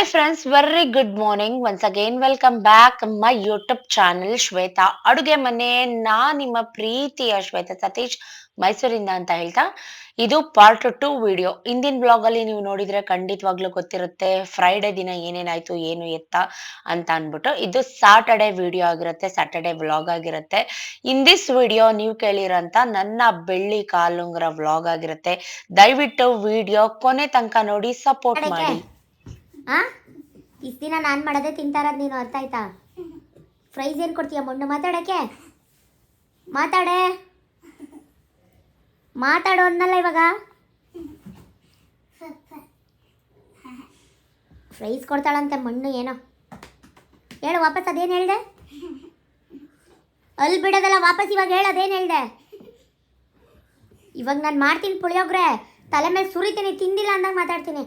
Hi friends very good morning once again welcome back my YouTube channel Shweta ಅಡುಗೆ ಮನೆ ನಾ ನಿಮ್ಮ ಪ್ರೀತಿಯ ಶ್ವೇತಾ ಸತೀಶ್ ಮೈಸೂರಿಂದ ಅಂತ ಹೇಳ್ತಾ ಇದು ಪಾರ್ಟ್ ಟು ವಿಡಿಯೋ ಇಂದಿನ ಬ್ಲಾಗ್ ಅಲ್ಲಿ ನೀವು ನೋಡಿದ್ರೆ ಖಂಡಿತವಾಗ್ಲೂ ಗೊತ್ತಿರುತ್ತೆ ಫ್ರೈಡೆ ದಿನ ಏನೇನಾಯ್ತು ಏನು ಎತ್ತ ಅಂತ ಅನ್ಬಿಟ್ಟು ಇದು ಸಾಟರ್ಡೆ ವಿಡಿಯೋ ಆಗಿರುತ್ತೆ ಸಾಟರ್ಡೆ ವ್ಲಾಗ್ ಆಗಿರುತ್ತೆ. ಇನ್ ದಿಸ್ ವಿಡಿಯೋ ನೀವು ಕೇಳಿರೋಂತ ನನ್ನ ಬೆಳ್ಳಿ ಕಾಲುಂಗ್ರ ವ್ಲಾಗ್ ಆಗಿರುತ್ತೆ. ದಯವಿಟ್ಟು ವಿಡಿಯೋ ಕೊನೆ ತನಕ ನೋಡಿ ಸಪೋರ್ಟ್ ಮಾಡಿ. ಆ? ಇಷ್ಟು ದಿನ ನಾನು ಮಾಡೋದೇ ತಿಂತಾರದ್ ನೀನು ಅರ್ಥ ಆಯ್ತಾ? ಫ್ರೈಸ್ ಏನು ಕೊಡ್ತೀಯ ಮಣ್ಣು? ಮಾತಾಡೋಕ್ಕೆ? ಮಾತಾಡೆ. ಮಾತಾಡೋ ಅನ್ನಲ್ಲ ಇವಾಗ. ಫ್ರೈಸ್ ಕೊಡ್ತಾಳಂತೆ ಮಣ್ಣು ಏನೋ. ಹೇಳು ವಾಪಸ್ ಅದೇನು ಹೇಳಿದೆ? ಅಲ್ಲಿ ಬಿಡೋದಲ್ಲ, ವಾಪಸ್ ಇವಾಗ ಹೇಳು, ಅದೇನು ಹೇಳ್ದೆ? ಇವಾಗ ನಾನು ಮಾಡ್ತೀನಿ ಪುಳಿಯೋಗ್ರೆ, ತಲೆ ಮೇಲೆ ಸುರಿತೀನಿ, ತಿಂದಿಲ್ಲ ಅಂದಾಗ ಮಾತಾಡ್ತೀನಿ.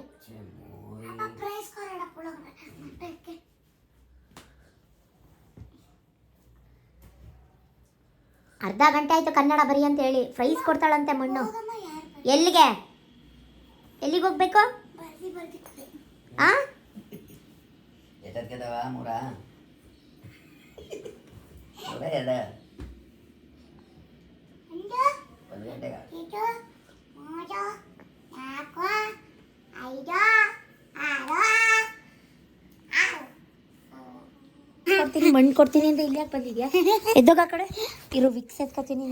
ಅರ್ಧ ಗಂಟೆ ಆಯ್ತು ಕನ್ನಡ ಬರಿ ಅಂತ ಹೇಳಿ. ಫ್ರೈಸ್ ಕೊಡ್ತಾಳಂತೆ ಮಣ್ಣು. ಎಲ್ಲಿಗೆ? ಎಲ್ಲಿಗೆ ಹೋಗ್ಬೇಕು? ಆ? ಐದು ಮೂರ ಮೂರ ಎರಡ ಒಂದು ಗಂಟೆಗೆ ಕೊಡ್ತೀನಿ, ಮಣ್ಣು ಕೊಡ್ತೀನಿ ಅಂತ ಇಲ್ಲಿ ಯಾಕೆ ಬಂದಿದ್ಯಾ? ಎದ್ದೋಗ ಆ ಕಡೆ. ಇರು, ವಿಕ್ಸ್ ಎತ್ಕೊತೀನಿ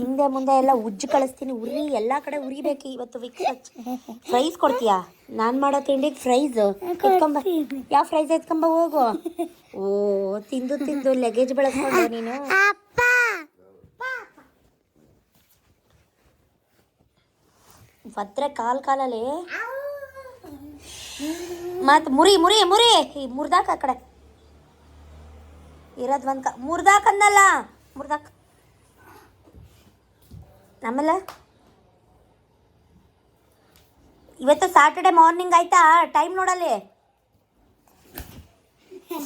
ಹಿಂದೆ ಮುಂದೆ ಎಲ್ಲ ಉಜ್ಜು ಕಳಿಸ್ತೀನಿ, ಉರಿ, ಎಲ್ಲ ಕಡೆ ಉರಿಬೇಕು ಇವತ್ತು ವಿಕ್ಸ್ ಫ್ರೈಸ್ ಕೊಡ್ತೀಯಾ? ನಾನು ಮಾಡೋ ತಿಂಡಿಗೆ ಫ್ರೈಸ್ ಎತ್ಕೊಂಬ. ಯಾವ ಫ್ರೈಸ್ ಎತ್ಕೊಂಬ ಹೋಗು. ಓ, ತಿಂದು ತಿಂದು ಲಗೇಜ್ ಬೆಳೆಸ್ಕೊಂಡು ನೀನು. ಭದ್ರೆ ಕಾಲ್ ಕಾಲಲ್ಲಿ. ಮತ್ತೆ ಮುರಿ ಮುರಿ ಮುರಿ. ಮುರ್ದಾಕ ಆ ಕಡೆ. ಇರೋದ್ ಒಂದು ಕ ಮುರ್ದಾಕ್ ಅಂದಲ್ಲ ಮುರ್ದಾಕ್. ಆಮೇಲೆ? ಇವತ್ತು ಸಾಟರ್ಡೆ ಮಾರ್ನಿಂಗ್ ಆಯ್ತಾ? ಟೈಮ್ ನೋಡಲ್ಲಿ.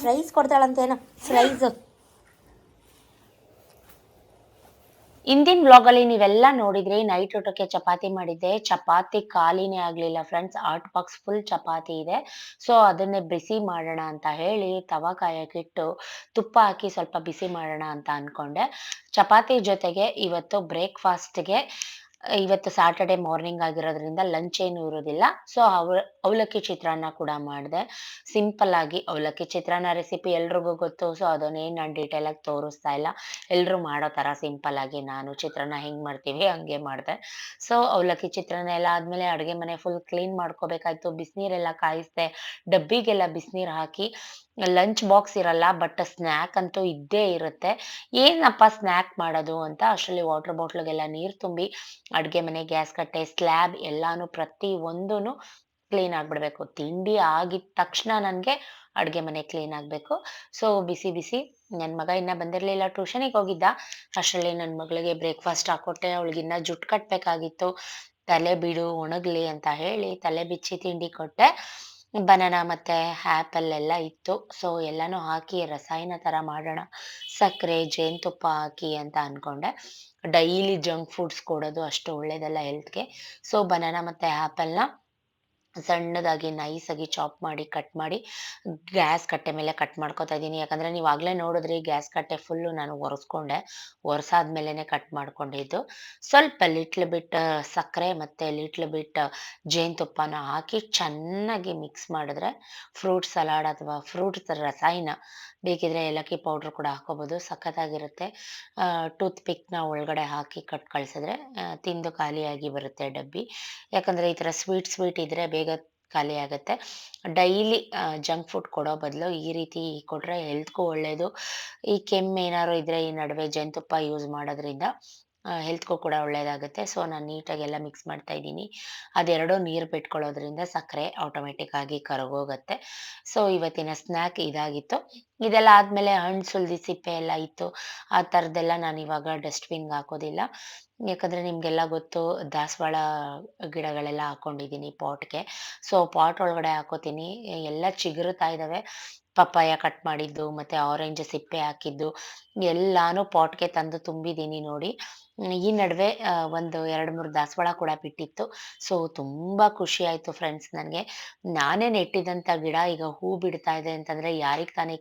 ಫ್ರೈಸ್ ಕೊಡ್ತಾಳಂತೇನೋ. ಫ್ರೈಸ್ ಇಂದಿನ ಬ್ಲಾಗ್ ಅಲ್ಲಿ ನೀವೆಲ್ಲ ನೋಡಿದ್ರಿ ನೈಟ್ ಊಟಕ್ಕೆ ಚಪಾತಿ ಮಾಡಿದ್ದೆ. ಚಪಾತಿ ಖಾಲಿನೇ ಆಗಲಿಲ್ಲ ಫ್ರೆಂಡ್ಸ್ ಆರ್ಟ್ ಬಾಕ್ಸ್ ಫುಲ್ ಚಪಾತಿ ಇದೆ. ಸೊ ಅದನ್ನೇ ಬಿಸಿ ಮಾಡೋಣ ಅಂತ ಹೇಳಿ ತವ ಕಾಯಕ್ಕಿಟ್ಟು ತುಪ್ಪ ಹಾಕಿ ಸ್ವಲ್ಪ ಬಿಸಿ ಮಾಡೋಣ ಅಂತ ಅನ್ಕೊಂಡೆ. ಚಪಾತಿ ಜೊತೆಗೆ ಇವತ್ತು ಬ್ರೇಕ್ಫಾಸ್ಟ್ಗೆ ಇವತ್ತು ಸ್ಯಾಟರ್ಡೆ ಮಾರ್ನಿಂಗ್ ಆಗಿರೋದ್ರಿಂದ ಲಂಚ್ ಏನು ಇರೋದಿಲ್ಲ. ಸೊ ಅವ ಅವಲಕ್ಕಿ ಚಿತ್ರಾನ್ನ ಕೂಡ ಮಾಡಿದೆ. ಸಿಂಪಲ್ ಆಗಿ ಅವಲಕ್ಕಿ ಚಿತ್ರಾನ್ನ ರೆಸಿಪಿ ಎಲ್ರಿಗೂ ಗೊತ್ತು. ಸೊ ಅದನ್ನೇನು ನಾನು ಡೀಟೇಲ್ ಆಗಿ ತೋರಿಸ್ತಾ ಇಲ್ಲ. ಎಲ್ಲರೂ ಮಾಡೋ ಥರ ಸಿಂಪಲ್ ಆಗಿ ನಾನು ಚಿತ್ರಾನ್ನ ಹೆಂಗೆ ಮಾಡ್ತೀವಿ ಹಂಗೆ ಮಾಡಿದೆ. ಸೊ ಅವಲಕ್ಕಿ ಚಿತ್ರಾನ್ನ ಎಲ್ಲ ಆದಮೇಲೆ ಅಡುಗೆ ಮನೆ ಫುಲ್ ಕ್ಲೀನ್ ಮಾಡ್ಕೋಬೇಕಾಯ್ತು. ಬಿಸಿನೀರೆಲ್ಲ ಕಾಯಿಸ್ದೆ. ಡಬ್ಬಿಗೆಲ್ಲ ಬಿಸಿನೀರು ಹಾಕಿ ಲಂಚ್ ಬಾಕ್ಸ್ ಇರಲ್ಲ ಬಟ್ ಸ್ನ್ಯಾಕ್ ಅಂತೂ ಇದ್ದೇ ಇರುತ್ತೆ. ಏನಪ್ಪ ಸ್ನ್ಯಾಕ್ ಮಾಡೋದು ಅಂತ ಅಷ್ಟರಲ್ಲಿ ವಾಟರ್ ಬಾಟ್ಲಿಗೆಲ್ಲ ನೀರು ತುಂಬಿ ಅಡುಗೆ ಮನೆ ಗ್ಯಾಸ್ ಕಟ್ಟೆ ಸ್ಲ್ಯಾಬ್ ಎಲ್ಲಾನು ಪ್ರತಿ ಒಂದೂ ಕ್ಲೀನ್ ಆಗಿಬಿಡ್ಬೇಕು. ತಿಂಡಿ ಆಗಿದ ತಕ್ಷಣ ನನಗೆ ಅಡುಗೆ ಮನೆ ಕ್ಲೀನ್ ಆಗಬೇಕು. ಸೊ ಬಿಸಿ ಬಿಸಿ ನನ್ನ ಮಗ ಇನ್ನ ಬಂದಿರಲಿಲ್ಲ ಟ್ಯೂಷನಿಗೆ ಹೋಗಿದ್ದ. ಅಷ್ಟರಲ್ಲಿ ನನ್ನ ಮಗಳಿಗೆ ಬ್ರೇಕ್ಫಾಸ್ಟ್ ಹಾಕೊಟ್ಟೆ ಅವಳಿಗಿನ್ನ ಜುಟ್ಟು ಕಟ್ಟಬೇಕಾಗಿತ್ತು ತಲೆ ಬಿಡು, ಒಣಗಲಿ ಅಂತ ಹೇಳಿ ತಲೆ ಬಿಚ್ಚಿ ತಿಂಡಿ ಕೊಟ್ಟೆ. ಬನಾನಾ ಮತ್ತೆ ಆ್ಯಪಲ್ ಎಲ್ಲ ಇತ್ತು. ಸೊ, ಎಲ್ಲಾನು ಹಾಕಿ ರಸಾಯನ ಥರ ಮಾಡೋಣ. ಸಕ್ಕರೆ, ಜೇನುತುಪ್ಪ ಹಾಕಿ ಅಂತ ಅಂದ್ಕೊಂಡೆ ಡೈಲಿ ಜಂಕ್ ಫುಡ್ಸ್ ಕೊಡೋದು ಅಷ್ಟು ಒಳ್ಳೇದಲ್ಲ ಹೆಲ್ತ್ಗೆ. ಸೊ, ಬನಾನಾ ಮತ್ತು ಆ್ಯಪಲ್ನ ಸಣ್ಣದಾಗಿ, ನೈಸಾಗಿ ಚಾಪ್ ಮಾಡಿ, ಕಟ್ ಮಾಡಿ, ಗ್ಯಾಸ್ ಕಟ್ಟೆ ಮೇಲೆ ಕಟ್ ಮಾಡ್ಕೊತಾ ಇದ್ದೀನಿ. ಯಾಕಂದರೆ ನೀವು ಆಗಲೇ ನೋಡಿದ್ರಿ, ಗ್ಯಾಸ್ ಕಟ್ಟೆ ಫುಲ್ಲು ನಾನು ಒರೆಸ್ಕೊಂಡೆ. ಒರೆಸಾದ್ಮೇಲೆ ಕಟ್ ಮಾಡ್ಕೊಂಡಿದ್ದು. ಸ್ವಲ್ಪ ಲಿಟ್ಲ್ ಬಿಟ್ ಸಕ್ಕರೆ ಮತ್ತು ಲಿಟ್ಲ್ ಬಿಟ್ ಜೇನುತುಪ್ಪನ ಹಾಕಿ ಚೆನ್ನಾಗಿ ಮಿಕ್ಸ್ ಮಾಡಿದ್ರೆ ಫ್ರೂಟ್ ಸಲಾಡ್ ಅಥವಾ ಫ್ರೂಟ್ ರಸಾಯನ ಬೇಕಿದ್ರೆ ಏಲಕ್ಕಿ ಪೌಡ್ರ್ ಕೂಡ ಹಾಕೋಬೋದು. ಸಖತ್ತಾಗಿರುತ್ತೆ. ಟೂತ್ ಪಿಕ್ನ ಒಳಗಡೆ ಹಾಕಿ ಕಟ್ ಕಳಿಸಿದ್ರೆ ತಿಂದು ಖಾಲಿಯಾಗಿ ಬರುತ್ತೆ ಡಬ್ಬಿ. ಯಾಕಂದರೆ ಈ ಥರ ಸ್ವೀಟ್ ಸ್ವೀಟ್ ಇದ್ದರೆ ಬೇಗ ಖಾಲಿ ಆಗುತ್ತೆ. ಡೈಲಿ ಜಂಕ್ ಫುಡ್ ಕೊಡೋ ಬದಲು ಈ ರೀತಿ ಕೊಟ್ಟರೆ ಹೆಲ್ತ್ಗೂ ಒಳ್ಳೆಯದು ಈ ಕೆಮ್ಮು ಏನಾದ್ರು ಇದ್ದರೆ ಈ ನಡುವೆ ಜೇನುತುಪ್ಪ ಯೂಸ್ ಮಾಡೋದ್ರಿಂದ ಹೆಲ್ತ್ಗೂ ಕೂಡ ಒಳ್ಳೆಯದಾಗುತ್ತೆ ಸೊ ನಾನು ನೀಟಾಗಿ ಎಲ್ಲ ಮಿಕ್ಸ್ ಮಾಡ್ತಾ ಇದ್ದೀನಿ ಅದೆರಡೂ ನೀರು ಬಿಟ್ಕೊಳ್ಳೋದ್ರಿಂದ ಸಕ್ಕರೆ ಆಟೋಮೆಟಿಕ್ ಆಗಿ ಕರಗೋಗುತ್ತೆ ಸೊ ಇವತ್ತಿನ ಸ್ನ್ಯಾಕ್ ಇದಾಗಿತ್ತು ಇದೆಲ್ಲ ಆದಮೇಲೆ ಹಣ್ಣು ಸುಲ್ದಿ ಸಿಪ್ಪೆ ಎಲ್ಲ ಇತ್ತು ಆ ಥರದ್ದೆಲ್ಲ ನಾನು ಇವಾಗ ಡಸ್ಟ್‌ಬಿನ್‌ಗೆ ಹಾಕೋದಿಲ್ಲ. ಯಾಕಂದ್ರೆ ನಿಮಗೆಲ್ಲ ಗೊತ್ತು ದಾಸವಾಳ ಗಿಡಗಳೆಲ್ಲ ಹಾಕೊಂಡಿದ್ದೀನಿ ಪಾಟ್‌ಗೆ. ಸೊ ಪಾಟ್ ಒಳಗಡೆ ಹಾಕೋತೀನಿ. ಎಲ್ಲ ಚಿಗುರುತ್ತಾ ಇದ್ದಾವೆ ಪಪ್ಪಾಯ ಕಟ್ ಮಾಡಿದ್ದು, ಮತ್ತೆ ಆರೆಂಜ್ ಸಿಪ್ಪೆ ಹಾಕಿದ್ದು ಎಲ್ಲಾನು ಪಾಟ್‌ಗೆ ತಂದು ತುಂಬಿದ್ದೀನಿ ನೋಡಿ. ಈ ನಡುವೆ ಒಂದು 2, 3 ದಾಸವಾಳ ಕೂಡ ಬಿಟ್ಟಿತ್ತು. ಸೊ ತುಂಬಾ ಖುಷಿ ಆಯ್ತು ಫ್ರೆಂಡ್ಸ್ ನನಗೆ ನಾನೇ ನೆಟ್ಟಿದಂತ ಗಿಡ ಈಗ ಹೂ ಬಿಡ್ತಾ ಇದೆ ಅಂತಂದ್ರೆ ಯಾರಿಗೆ ತಾನೇ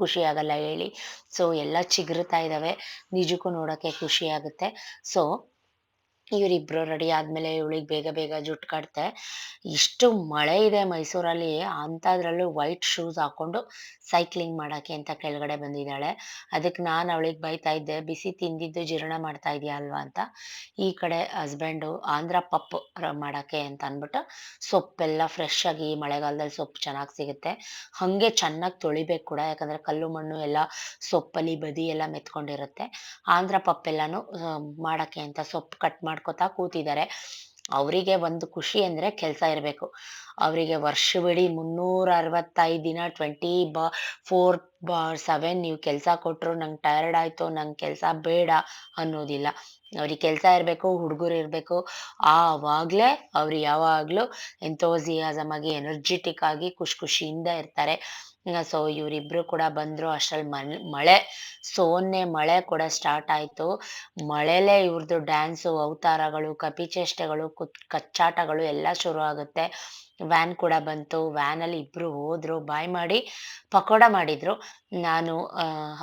ಖುಷಿ ಆಗಲ್ಲ ಹೇಳಿ. ಸೊ ಎಲ್ಲ ಚಿಗುರುತ್ತಾ ಇದ್ದಾವೆ ನಿಜಕ್ಕೂ ನೋಡಕ್ಕೆ ಖುಷಿ ಆಗುತ್ತೆ. ಸೊ ಇವ್ರಿಬ್ರು ರೆಡಿ ಆದಮೇಲೆ ಇವಳಿಗೆ ಬೇಗ ಬೇಗ ಜುಟ್ಟು ಕಟ್ತೆ ಇಷ್ಟು ಮಳೆ ಇದೆ ಮೈಸೂರಲ್ಲಿ ಅಂಥದ್ರಲ್ಲೂ ವೈಟ್ ಶೂಸ್ ಹಾಕೊಂಡು ಸೈಕ್ಲಿಂಗ್ ಮಾಡೋಕ್ಕೆ ಅಂತ ಕೆಳಗಡೆ ಬಂದಿದ್ದಾಳೆ. ಅದಕ್ಕೆ ನಾನು ಅವಳಿಗೆ ಬೈತಾ ಇದ್ದೆ, ಬಿಸಿ ತಿಂದಿದ್ದು ಜೀರ್ಣ ಮಾಡ್ತಾ ಇದೆಯಾ ಅಲ್ವಾ ಅಂತ. ಈ ಕಡೆ ಹಸ್ಬೆಂಡು ಆಂಧ್ರ ಪಪ್ಪು ಮಾಡೋಕ್ಕೆ ಅಂತ ಅಂದ್ಬಿಟ್ಟು ಸೊಪ್ಪೆಲ್ಲ ಫ್ರೆಶ್ ಆಗಿ ಮಳೆಗಾಲದಲ್ಲಿ ಸೊಪ್ಪು ಚೆನ್ನಾಗಿ ಸಿಗುತ್ತೆ. ಹಾಗೆ ಚೆನ್ನಾಗಿ ತೊಳಿಬೇಕು ಕೂಡ ಯಾಕಂದರೆ ಕಲ್ಲು ಮಣ್ಣು ಎಲ್ಲ ಸೊಪ್ಪಲ್ಲಿ ಬದಿ ಎಲ್ಲ ಮೆತ್ಕೊಂಡಿರುತ್ತೆ. ಆಂಧ್ರ ಪಪ್ಪೆಲ್ಲನೂ ಮಾಡೋಕ್ಕೆ ಅಂತ ಸೊಪ್ಪು ಕಟ್ ಮಾಡ್ಕೊತಾ ಕೂತಿದ್ದಾರೆ. ಅವರಿಗೆ ಒಂದು ಖುಷಿ ಅಂದ್ರೆ ಕೆಲ್ಸ ಇರ್ಬೇಕು. ಅವ್ರಿಗೆ ವರ್ಷವಿಡೀ 365 ದಿನ 20 ಬ 4 ಬಾರ್ 7 ನೀವು ಕೆಲಸ ಕೊಟ್ಟರು ನಂಗೆ ಟಯರ್ಡ್ ಆಯಿತು, ನಂಗೆ ಕೆಲಸ ಬೇಡ ಅನ್ನೋದಿಲ್ಲ. ಅವ್ರಿಗೆ ಕೆಲಸ ಇರಬೇಕು, ಹುಡುಗರು ಇರಬೇಕು ಆವಾಗ್ಲೇ ಅವ್ರು ಯಾವಾಗಲೂ ಎಂಥೋಸಿಯಾಸಮ್ ಆಗಿ ಎನರ್ಜಿಟಿಕ್ ಆಗಿ, ಖುಷಿ ಖುಷಿಯಿಂದ ಇರ್ತಾರೆ. ಸೊ ಇವರಿಬ್ರು ಕೂಡ ಬಂದ್ರು ಅಷ್ಟ್ರಲ್ಲಿ ಮಳೆ ಸೋನ್ನೆ ಮಳೆ ಕೂಡ ಸ್ಟಾರ್ಟ್ ಆಯ್ತು. ಮಳೆಲೇ ಇವ್ರದ್ದು ಡ್ಯಾನ್ಸು, ಅವತಾರಗಳು, ಕಪಿಚೇಷ್ಟೆಗಳು, ಕುತ್ ಕಚ್ಚಾಟಗಳು ಎಲ್ಲ ಶುರು ಆಗುತ್ತೆ. ವ್ಯಾನ್ ಕೂಡ ಬಂತು. ವ್ಯಾನಲ್ಲಿ ಇಬ್ರು ಹೋದ್ರು. ಬಾಯ್ ಮಾಡಿ ಪಕೋಡ ಮಾಡಿದ್ರು. ನಾನು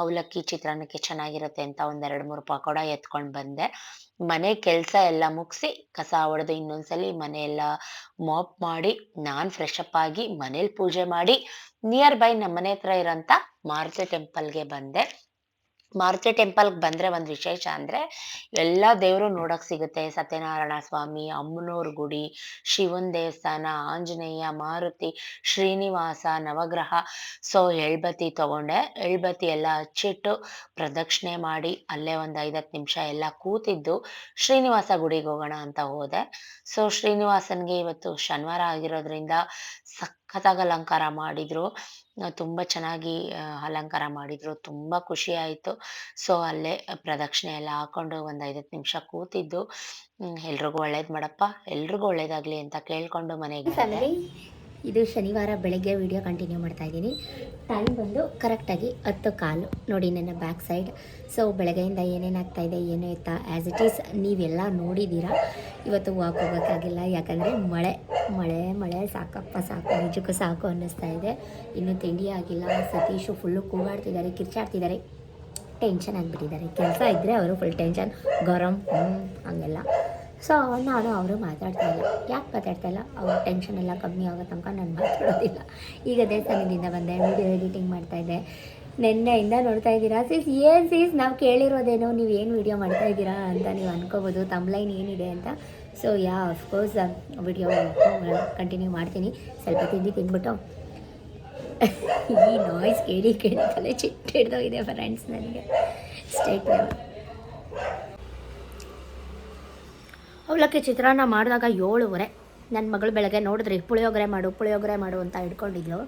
ಅವಲಕ್ಕಿ ಚಿತ್ರಾನ್ನಕ್ಕೆ ಚೆನ್ನಾಗಿರುತ್ತೆ ಅಂತ ಒಂದ್ 2, 3 ಪಕೋಡ ಎತ್ಕೊಂಡು ಬಂದೆ. ಮನೆ ಕೆಲಸ ಎಲ್ಲ ಮುಗಿಸಿ ಕಸ ಹೊಡೆದು ಇನ್ನೊಂದ್ಸಲಿ ಮನೆ ಎಲ್ಲ ಮಾಪ್ ಮಾಡಿ, ನಾನು ಫ್ರೆಶ್ ಅಪ್ ಆಗಿ, ಮನೇಲಿ ಪೂಜೆ ಮಾಡಿ, ನಿಯರ್ ಬೈ ನಮ್ಮನೆ ಹತ್ರ ಇರೋಂತ ಮಾರುತಿ ಟೆಂಪಲ್‌ಗೆ ಬಂದೆ. ಮಾರುತಿ ಟೆಂಪಲ್‌ಗೆ ಬಂದ್ರೆ ಒಂದು ವಿಶೇಷ ಅಂದ್ರೆ ಎಲ್ಲ ದೇವರು ನೋಡೋಕೆ ಸಿಗುತ್ತೆ. ಸತ್ಯನಾರಾಯಣ ಸ್ವಾಮಿ, ಅಮ್ಮನೋರ್ ಗುಡಿ, ಶಿವನ್ ದೇವಸ್ಥಾನ, ಆಂಜನೇಯ, ಮಾರುತಿ, ಶ್ರೀನಿವಾಸ, ನವಗ್ರಹ. ಸೊ ಎಳ್ಬತ್ತಿ ತಗೊಂಡೆ. ಎಳ್ಬತ್ತಿ ಎಲ್ಲ ಹಚ್ಚಿಟ್ಟು ಪ್ರದಕ್ಷಿಣೆ ಮಾಡಿ ಅಲ್ಲೇ ಒಂದ್ 5, 10 ನಿಮಿಷ ಎಲ್ಲ ಕೂತಿದ್ದು ಶ್ರೀನಿವಾಸ ಗುಡಿಗೆ ಹೋಗೋಣ ಅಂತ ಹೋದೆ. ಸೊ ಶ್ರೀನಿವಾಸನಿಗೆ ಇವತ್ತು ಶನಿವಾರ ಆಗಿರೋದ್ರಿಂದ ಸಖತ್ತಾಗಿ ಅಲಂಕಾರ ಮಾಡಿದ್ರು. ತುಂಬಾ ಚೆನ್ನಾಗಿ ಅಲಂಕಾರ ಮಾಡಿದ್ರು. ತುಂಬಾ ಖುಷಿ ಆಯ್ತು. ಸೊ ಅಲ್ಲೇ ಪ್ರದಕ್ಷಿಣೆ ಎಲ್ಲ ಹಾಕೊಂಡು ಒಂದ್ 5, 10 ನಿಮಿಷ ಕೂತಿದ್ದು. ಎಲ್ರಿಗೂ ಒಳ್ಳೇದು ಮಾಡಪ್ಪ, ಎಲ್ರಿಗೂ ಒಳ್ಳೇದಾಗ್ಲಿ ಅಂತ ಕೇಳ್ಕೊಂಡು ಮನೆಗೆ ಇದು ಶನಿವಾರ ಬೆಳಗ್ಗೆ ವಿಡಿಯೋ ಕಂಟಿನ್ಯೂ ಮಾಡ್ತಾ ಇದ್ದೀನಿ. ಟೈಮ್ ಬಂದು ಕರೆಕ್ಟಾಗಿ ಹತ್ತು ಕಾಲು. ನೋಡಿ ನನ್ನ ಬ್ಯಾಕ್ ಸೈಡ್ ಸೊ ಬೆಳಗ್ಗೆಯಿಂದ ಏನೇನು ಇದೆ, ಏನು ಇತ್ತ? ಆ್ಯಸ್ ಇಟ್ ಈಸ್ ನೀವೆಲ್ಲ ನೋಡಿದ್ದೀರಾ? ಇವತ್ತು ವಾಕ್ ಹೋಗೋಕ್ಕಾಗಿಲ್ಲ. ಯಾಕಂದರೆ ಮಳೆ ಮಳೆ ಮಳೆ. ಸಾಕಪ್ಪ, ಸಾಕು. ನಿಜಕ್ಕೂ ಸಾಕು ಅನ್ನಿಸ್ತಾ ಇದೆ. ಇನ್ನೂ ತಿಂಡಿ ಆಗಿಲ್ಲ. ಸತೀಶು ಫುಲ್ಲು ಕೂಗಾಡ್ತಿದ್ದಾರೆ, ಕಿರ್ಚಾಡ್ತಿದ್ದಾರೆ. ಟೆನ್ಷನ್ ಆಗಿಬಿಟ್ಟಿದ್ದಾರೆ. ಕೆಲಸ ಇದ್ದರೆ ಅವರು ಫುಲ್ ಟೆನ್ಷನ್ ಗರಂ ಹಂಗೆಲ್ಲ. ಸೊ ನಾನು ಅವರು ಮಾತಾಡ್ತಾ ಇಲ್ಲ. ಯಾಕೆ ಮಾತಾಡ್ತಾ ಇಲ್ಲ? ಅವ್ರ ಟೆನ್ಷನ್ ಎಲ್ಲ ಕಮ್ಮಿ ಆಗೋ ತನಕ ನಾನು ಮಾತಾಡೋದಿಲ್ಲ. ಈಗ ದೇವಸ್ಥಾನದಿಂದ ಬಂದೆ ವಿಡಿಯೋ ಎಡಿಟಿಂಗ್ ಮಾಡ್ತಾ ಇದ್ದೆ. ನಿನ್ನೆಯಿಂದ ನೋಡ್ತಾ ಇದ್ದೀರಾ? ಸೀಸ್ ಏನು ಸೀಸ್ ನಾವು ಕೇಳಿರೋದೇನೋ? ನೀವು ಏನು ವಿಡಿಯೋ ಮಾಡ್ತಾ ಇದ್ದೀರಾ ಅಂತ ನೀವು ಅನ್ಕೋಬೋದು. ತಮ್ಲೈನ್ ಏನಿದೆ ಅಂತ. So yeah of course video continue ಮಾಡ್ತೀನಿ. ಸ್ವಲ್ಪ ತಿಂಡಿ ತಿಂದ್ಬಿಟ್ಟು. ಈ ನಾಯ್ಸ್ ಕೇಳಿ ಕೇಳಿ ತಲೆ ಚಿಟ್ಟಿಡ್ದೋಗಿದೆ ಫ್ರೆಂಡ್ಸ್ ನನಗೆ. ಸ್ಟೇಟ್ ಅವಲಕ್ಕಿ ಚಿತ್ರಾನ್ನ ಮಾಡಿದಾಗ ಏಳುವರೆ. ನನ್ನ ಮಗಳು ಬೆಳಗ್ಗೆ ನೋಡಿದ್ರಿ, ಪುಳಿಯೋಗರೆ ಮಾಡು ಪುಳಿಯೋಗರೆ ಮಾಡು ಅಂತ ಹಿಡ್ಕೊಂಡಿದ್ಲು.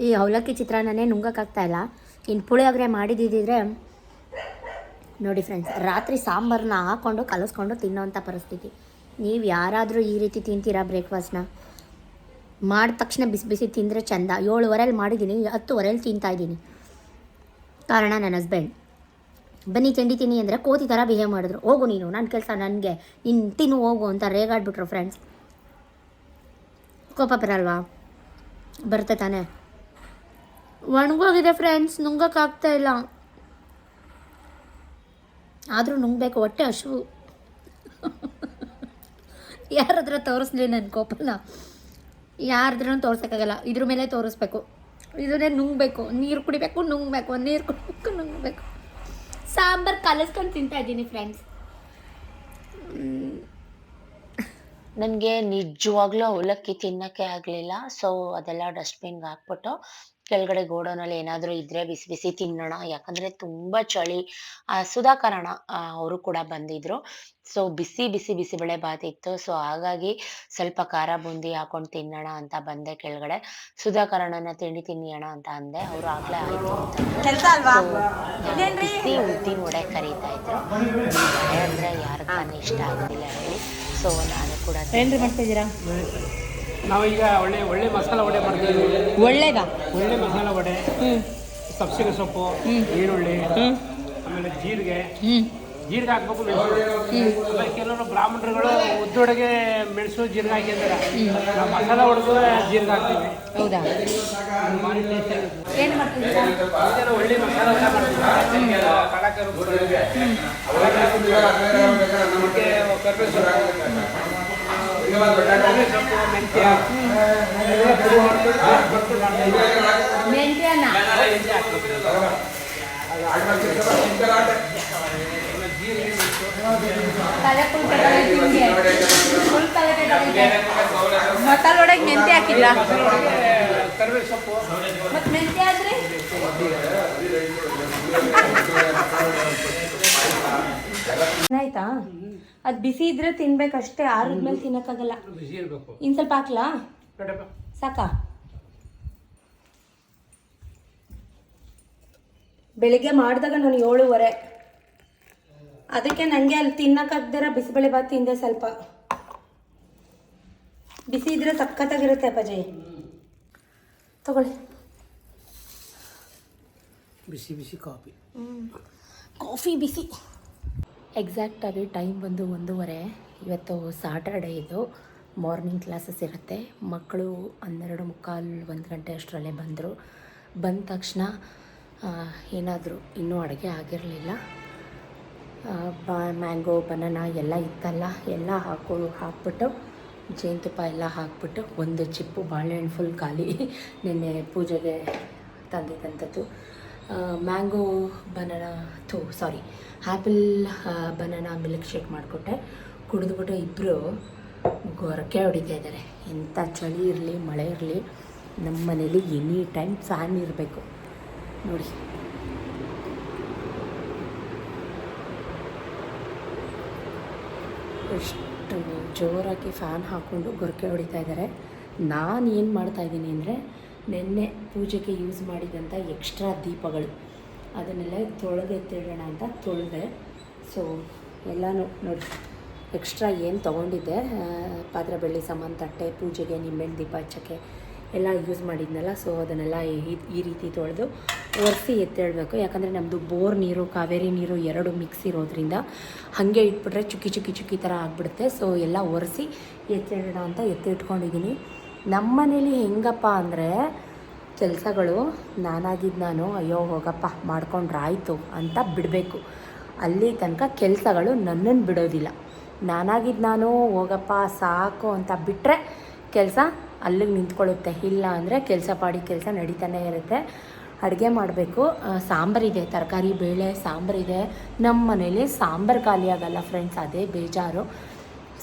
ಈ ಅವಲಕ್ಕಿ ಚಿತ್ರಾನ್ನನೇ ನುಂಗಕ್ಕಾಗ್ತಾ ಇಲ್ಲ. ಇನ್ನು ಪುಳಿಯೋಗರೆ ಮಾಡಿದ್ದಿದ್ರೆ, ನೋಡಿ ಫ್ರೆಂಡ್ಸ್ ರಾತ್ರಿ ಸಾಂಬಾರನ್ನ ಹಾಕ್ಕೊಂಡು ಕಲಿಸ್ಕೊಂಡು ತಿನ್ನೋವಂಥ ಪರಿಸ್ಥಿತಿ. ನೀವು ಯಾರಾದರೂ ಈ ರೀತಿ ತಿಂತೀರಾ ಬ್ರೇಕ್ಫಾಸ್ಟ್ನ ಮಾಡಿದ ತಕ್ಷಣ ಬಿಸಿ ಬಿಸಿ ತಿಂದರೆ ಚಂದ. ಏಳುವರೆಯಲ್ಲಿ ಮಾಡಿದ್ದೀನಿ ಹತ್ತುವರೆಯಲ್ಲಿ ತಿಂತಾ ಇದ್ದೀನಿ. ಕಾರಣ ನನ್ನ ಹಸ್ಬೆಂಡ್ ಬನ್ನಿ ತಿಂಡಿ ತಿನ್ನಿ ಅಂದರೆ ಕೋತಿ ಥರ ಬಿಹೇವ್ ಮಾಡಿದ್ರು. ಹೋಗು ನೀನು ನನ್ನ ಕೆಲಸ ನನಗೆ. ನೀನು ತಿನ್ನು, ಹೋಗು ಅಂತ ರೇಗಾಡ್ಬಿಟ್ರು ಫ್ರೆಂಡ್ಸ್ ಕೋಪ ಬರಲ್ವಾ? ಬರುತ್ತೆ ತಾನೆ. ಒಣಗೋಗಿದೆ ಫ್ರೆಂಡ್ಸ್ ನುಂಗೋಕ್ಕಾಗ್ತಾ ಇಲ್ಲ. ಆದರೂ ನುಂಗಬೇಕು, ಹೊಟ್ಟೆ ಹಶು ಯಾರ ಹತ್ರ ತೋರಿಸ್ಲಿ ನನ್ನ ಕೋಪನ? ಯಾರದ್ರೂ ತೋರ್ಸೋಕ್ಕಾಗಲ್ಲ. ಇದ್ರ ಮೇಲೆ ತೋರಿಸ್ಬೇಕು. ಇದನ್ನೇ ನುಂಗಬೇಕು, ನೀರು ಕುಡಿಬೇಕು, ನುಂಗಬೇಕು, ನೀರು ಕುಡಿಬೇಕು, ನುಂಗಬೇಕು. ಸಾಂಬಾರು ಕಲಿಸ್ಕೊಂಡು ತಿಂತಾ ಇದ್ದೀನಿ ಫ್ರೆಂಡ್ಸ್ ನನಗೆ ನಿಜವಾಗ್ಲೂ ಅವಲಕ್ಕಿ ತಿನ್ನಕ್ಕೆ ಆಗಲಿಲ್ಲ ಸೊ ಅದೆಲ್ಲ ಡಸ್ಟ್ಬಿನ್ಗೆ ಹಾಕ್ಬಿಟ್ಟು ಕೆಳಗಡೆ ಗೋಡೌನಲ್ಲಿ ಏನಾದರೂ ಇದ್ರೆ ಬಿಸಿ ಬಿಸಿ ತಿನ್ನೋಣ. ಯಾಕಂದ್ರೆ ತುಂಬಾ ಚಳಿ ಆ, ಸುಧಾಕರ್ ಅಣ್ಣ ಅವರು ಕೂಡ ಬಂದಿದ್ರು. ಸೊ ಬಿಸಿ ಬಿಸಿ ಬಿಸಿಬೇಳೆ ಬಾತ್ ಇತ್ತು. ಸೊ ಹಾಗಾಗಿ ಸ್ವಲ್ಪ ಖಾರ ಬೂಂದಿ ಹಾಕೊಂಡು ತಿನ್ನೋಣ ಅಂತ ಬಂದೆ ಕೆಳಗಡೆ. ಸುಧಾಕರ್ ಅಣ್ಣನ ತಿಂಡಿ ತಿನ್ನಿಯೋಣ ಅಂತ ಅಂದೆ. ಅವರು ಆಗ್ಲೇ ಆಯ್ತು ಅಂತ. ಬಿಸಿ ಉದ್ದಿನ ವಡೆ ಕರೀತಾ ಇದ್ರು. ವಡೆ ಅಂದ್ರೆ ಯಾರಿಗೂ ತಾನೇ ಇಷ್ಟ ಆಗೋದಿಲ್ಲ ಹೇಳಿ. ಸೊ ನಾನು ಕೂಡ ಏನ್ರಿ ಮಾಡ್ತಿದ್ದೀರಾ? ನಾವೀಗ ಒಳ್ಳೆ ಒಳ್ಳೆ ಮಸಾಲ ವಡೆ ಮಾಡ್ತೀವಿ ಒಳ್ಳೇದಾ? ಒಳ್ಳೆ ಮಸಾಲ ವಡೆ ಸಬ್ಸಿಗೆ ಸೊಪ್ಪು ಈರುಳ್ಳಿ ಆಮೇಲೆ ಜೀರಿಗೆ. ಜೀರಿಗೆ ಹಾಕ್ಬೇಕು ಮೆಣಸು ಆಮೇಲೆ ಕೆಲವರು ಬ್ರಾಹ್ಮಣರುಗಳು ಉದ್ದೊಡೆಗೆ ಮೆಣಸು ಜೀರಿಗೆ ಹಾಕಿದ್ದಾರೆ. ನಾವು ಮಸಾಲ ಹೊಡೆದು ಜೀರಿಗೆ ಹಾಕ್ತೀವಿ. ಹೌದಾ. ಏನು ಮಾಡ್ತೀವಿ ಒಳ್ಳೆ ಮಸಾಲ ಕಡಾಕರು ಕರ್ಬೇವು ಸೊಪ್ಪು ಮೆಂತ್ಯ ಹಾಕಿಲ್ಲ ಮತ್ತೆ ಮೆಂತ್ಯ ಆದ್ರೆ? ಆಯ್ತಾ? ಅದು ಬಿಸಿ ಇದ್ರೆ ತಿನ್ಬೇಕಷ್ಟೇ ಆರಿದ್ಮೇಲೆ ತಿನ್ನಕ್ಕಾಗಲ್ಲ. ಇನ್ ಸ್ವಲ್ಪ ಹಾಕ್ಲಾ? ಸಾಕಾ? ಬೆಳಿಗ್ಗೆ ಮಾಡಿದಾಗ ನಾನು ಏಳುವರೆ. ಅದಕ್ಕೆ ನನಗೆ ಅಲ್ಲಿ ತಿನ್ನಕ್ಕಾಗ್ದಿರ ಬಿಸಿಬೇಳೆ ಬಾತ್ ತಿಂದೆ ಸ್ವಲ್ಪ. ಬಿಸಿ ಇದ್ರೆ ಸಕ್ಕತ್ತಾಗಿರುತ್ತೆ ಅಪ್ಪಾಜಿ. ತಗೊಳ್ಳಿ. ಬಿಸಿ ಬಿಸಿ ಕಾಫಿ. ಕಾಫಿ ಬಿಸಿ. ಎಕ್ಸಾಕ್ಟಾಗಿ ಟೈಮ್ ಬಂದು ಒಂದೂವರೆ. ಇವತ್ತು ಸಾಟರ್ಡೇ ಇದು. ಮಾರ್ನಿಂಗ್ ಕ್ಲಾಸಸ್ ಇರುತ್ತೆ. ಮಕ್ಕಳು ಹನ್ನೆರಡು ಮುಕ್ಕಾಲು ಒಂದು ಗಂಟೆ ಅಷ್ಟರಲ್ಲೇ ಬಂದರು. ಬಂದ ತಕ್ಷಣ ಏನಾದರೂ ಇನ್ನೂ ಅಡುಗೆ ಆಗಿರಲಿಲ್ಲ. ಬ, ಮ್ಯಾಂಗೋ, ಬನಾನ ಎಲ್ಲ ಇತ್ತಲ್ಲ, ಎಲ್ಲ ಹಾಕು, ಹಾಕ್ಬಿಟ್ಟು ಜೇನುತುಪ್ಪ ಎಲ್ಲ ಹಾಕ್ಬಿಟ್ಟು, ಒಂದು ಚಿಪ್ಪು ಬಾಳೆಹಣ್ಣು ಫುಲ್ ಖಾಲಿ. ನಿನ್ನೆ ಪೂಜೆಗೆ ತಂದಿದ್ದಂಥದ್ದು. ಮ್ಯಾಂಗೋ ಬನಾನ ಥೂ, sorry apple banana milkshake ಮಾಡಿಕೊಟ್ಟೆ. ಕುಡಿದ್ಬಿಟ್ಟು ಇಬ್ಬರು ಗೊರಕೆ ಹೊಡಿತಾ ಇದ್ದಾರೆ. ಎಂಥ ಚಳಿ ಇರಲಿ, ಮಳೆ ಇರಲಿ, ನಮ್ಮ ಮನೇಲಿ ಎನಿ ಟೈಮ್ ಫ್ಯಾನ್ ಇರಬೇಕು. ನೋಡಿ. ಎಷ್ಟು ಜೋರಾಗಿ ಫ್ಯಾನ್ ಹಾಕ್ಕೊಂಡು ಗೊರಕೆ ಹೊಡಿತಾ ಇದ್ದಾರೆ. ನಾನು ಏನು ಮಾಡ್ತಾಯಿದ್ದೀನಿ ಅಂದರೆ ನಿನ್ನೆ ಪೂಜೆಗೆ ಯೂಸ್ ಮಾಡಿದಂಥ ಎಕ್ಸ್ಟ್ರಾ ದೀಪಗಳು. ಅದನ್ನೆಲ್ಲ ತೊಳೆದು ಎತ್ತಿಡೋಣ ಅಂತ ತೊಳೆದೆ. ಸೊ ಎಲ್ಲನೂ ನೋಡಿ ಎಕ್ಸ್ಟ್ರಾ ಏನು ತೊಗೊಂಡಿದ್ದೆ? ಪಾತ್ರೆ, ಬೆಳ್ಳಿ, ಸಾಮಾನು, ತಟ್ಟೆ, ಪೂಜೆಗೆ, ನಿಂಬೆಹಣ್ಣು, ದೀಪ ಹಚ್ಚೋಕ್ಕೆ ಎಲ್ಲ ಯೂಸ್ ಮಾಡಿದ್ನಲ್ಲ. ಸೊ ಅದನ್ನೆಲ್ಲ ಈ- ರೀತಿ ತೊಳೆದು ಒರೆಸಿ ಎತ್ತಿಡಬೇಕು. ಯಾಕಂದರೆ ನಮ್ಮದು ಬೋರ್ ನೀರು, ಕಾವೇರಿ ನೀರು ಎರಡು ಮಿಕ್ಸ್ ಇರೋದ್ರಿಂದ ಹಾಗೆ ಇಟ್ಬಿಟ್ರೆ ಚುಕ್ಕಿ ಚುಕ್ಕಿ ಚುಕ್ಕಿ ಥರ ಆಗಿಬಿಡುತ್ತೆ. ಸೊ ಎಲ್ಲ ಒರೆಸಿ ಎತ್ತಿಡೋಣ ಅಂತ ಎತ್ತಿಟ್ಕೊಂಡಿದ್ದೀನಿ ನಮ್ಮ ಮನೇಲಿ ಹೆಂಗಪ್ಪ ಅಂದರೆ ಕೆಲಸಗಳು ನಾನಾಗಿದ್ದು ನಾನು, ಅಯ್ಯೋ ಹೋಗಪ್ಪ, ಮಾಡ್ಕೊಂಡ್ರಾಯ್ತು ಅಂತ ಬಿಡಬೇಕು. ಅಲ್ಲಿ ತನಕ ಕೆಲಸಗಳು ನನ್ನನ್ನು ಬಿಡೋದಿಲ್ಲ. ನಾನಾಗಿದ್ದು ನಾನು, ಹೋಗಪ್ಪ, ಸಾಕು ಅಂತ ಬಿಟ್ಟರೆ ಕೆಲಸ ಅಲ್ಲಿಗೆ ನಿಂತ್ಕೊಳ್ಳುತ್ತೆ. ಇಲ್ಲ ಅಂದರೆ ಕೆಲಸ ಪಾಡಿ ಕೆಲಸ ನಡೀತಾನೆ ಇರುತ್ತೆ. ಅಡುಗೆ ಮಾಡಬೇಕು. ಸಾಂಬಾರಿದೆ, ತರಕಾರಿ, ಬೇಳೆ, ಸಾಂಬಾರಿದೆ. ನಮ್ಮ ಮನೇಲಿ ಸಾಂಬಾರು ಖಾಲಿ ಆಗಲ್ಲ ಫ್ರೆಂಡ್ಸ್ ಅದೇ ಬೇಜಾರು.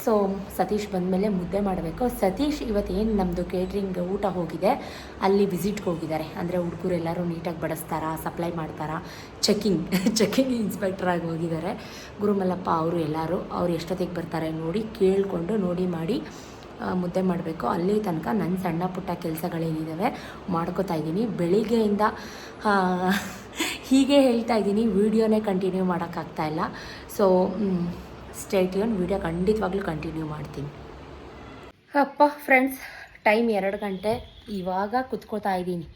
ಸೊ, ಸತೀಶ್ ಬಂದಮೇಲೆ ಮುದ್ದೆ ಮಾಡಬೇಕು. ಸತೀಶ್ ಇವತ್ತೇನು ನಮ್ಮದು ಕೇಟ್ರಿಂಗ್ ಊಟ ಹೋಗಿದೆ, ಅಲ್ಲಿ ವಿಸಿಟ್ಗೆ ಹೋಗಿದ್ದಾರೆ. ಅಂದರೆ ಹುಡುಗರು ಎಲ್ಲರೂ ನೀಟಾಗಿ ಬಡಿಸ್ತಾರಾ ಸಪ್ಲೈ ಮಾಡ್ತಾರಾ? ಚೆಕಿಂಗ್ ಚೆಕಿಂಗ್ ಇನ್ಸ್ಪೆಕ್ಟರ್ ಆಗಿ ಹೋಗಿದ್ದಾರೆ. ಗುರುಮಲ್ಲಪ್ಪ ಅವರು ಎಲ್ಲರೂ, ಅವ್ರು ಎಷ್ಟೊತ್ತಿಗೆ ಬರ್ತಾರೆ ನೋಡಿ ಕೇಳಿಕೊಂಡು ನೋಡಿ ಮಾಡಿ ಮುದ್ದೆ ಮಾಡಬೇಕು. ಅಲ್ಲಿ ತನಕ ನನ್ನ ಸಣ್ಣ ಪುಟ್ಟ ಕೆಲಸಗಳೇನಿದ್ದಾವೆ ಮಾಡ್ಕೋತಾ ಇದ್ದೀನಿ. ಬೆಳಿಗ್ಗೆಯಿಂದ ಹೀಗೆ ಹೇಳ್ತಾ ಇದ್ದೀನಿ. ವಿಡಿಯೋನೇ ಕಂಟಿನ್ಯೂ ಮಾಡೋಕ್ಕಾಗ್ತಾಯಿಲ್ಲ ಸೊ ಸ್ಟೇಟ್ಯೂನ್ ವೀಡಿಯೋ ಖಂಡಿತವಾಗ್ಲೂ ಕಂಟಿನ್ಯೂ ಮಾಡ್ತೀನಿ. ಅಪ್ಪ ಫ್ರೆಂಡ್ಸ್ ಟೈಮ್ ಎರಡು ಗಂಟೆ. ಇವಾಗ ಕುತ್ಕೋತಾ ಇದ್ದೀನಿ.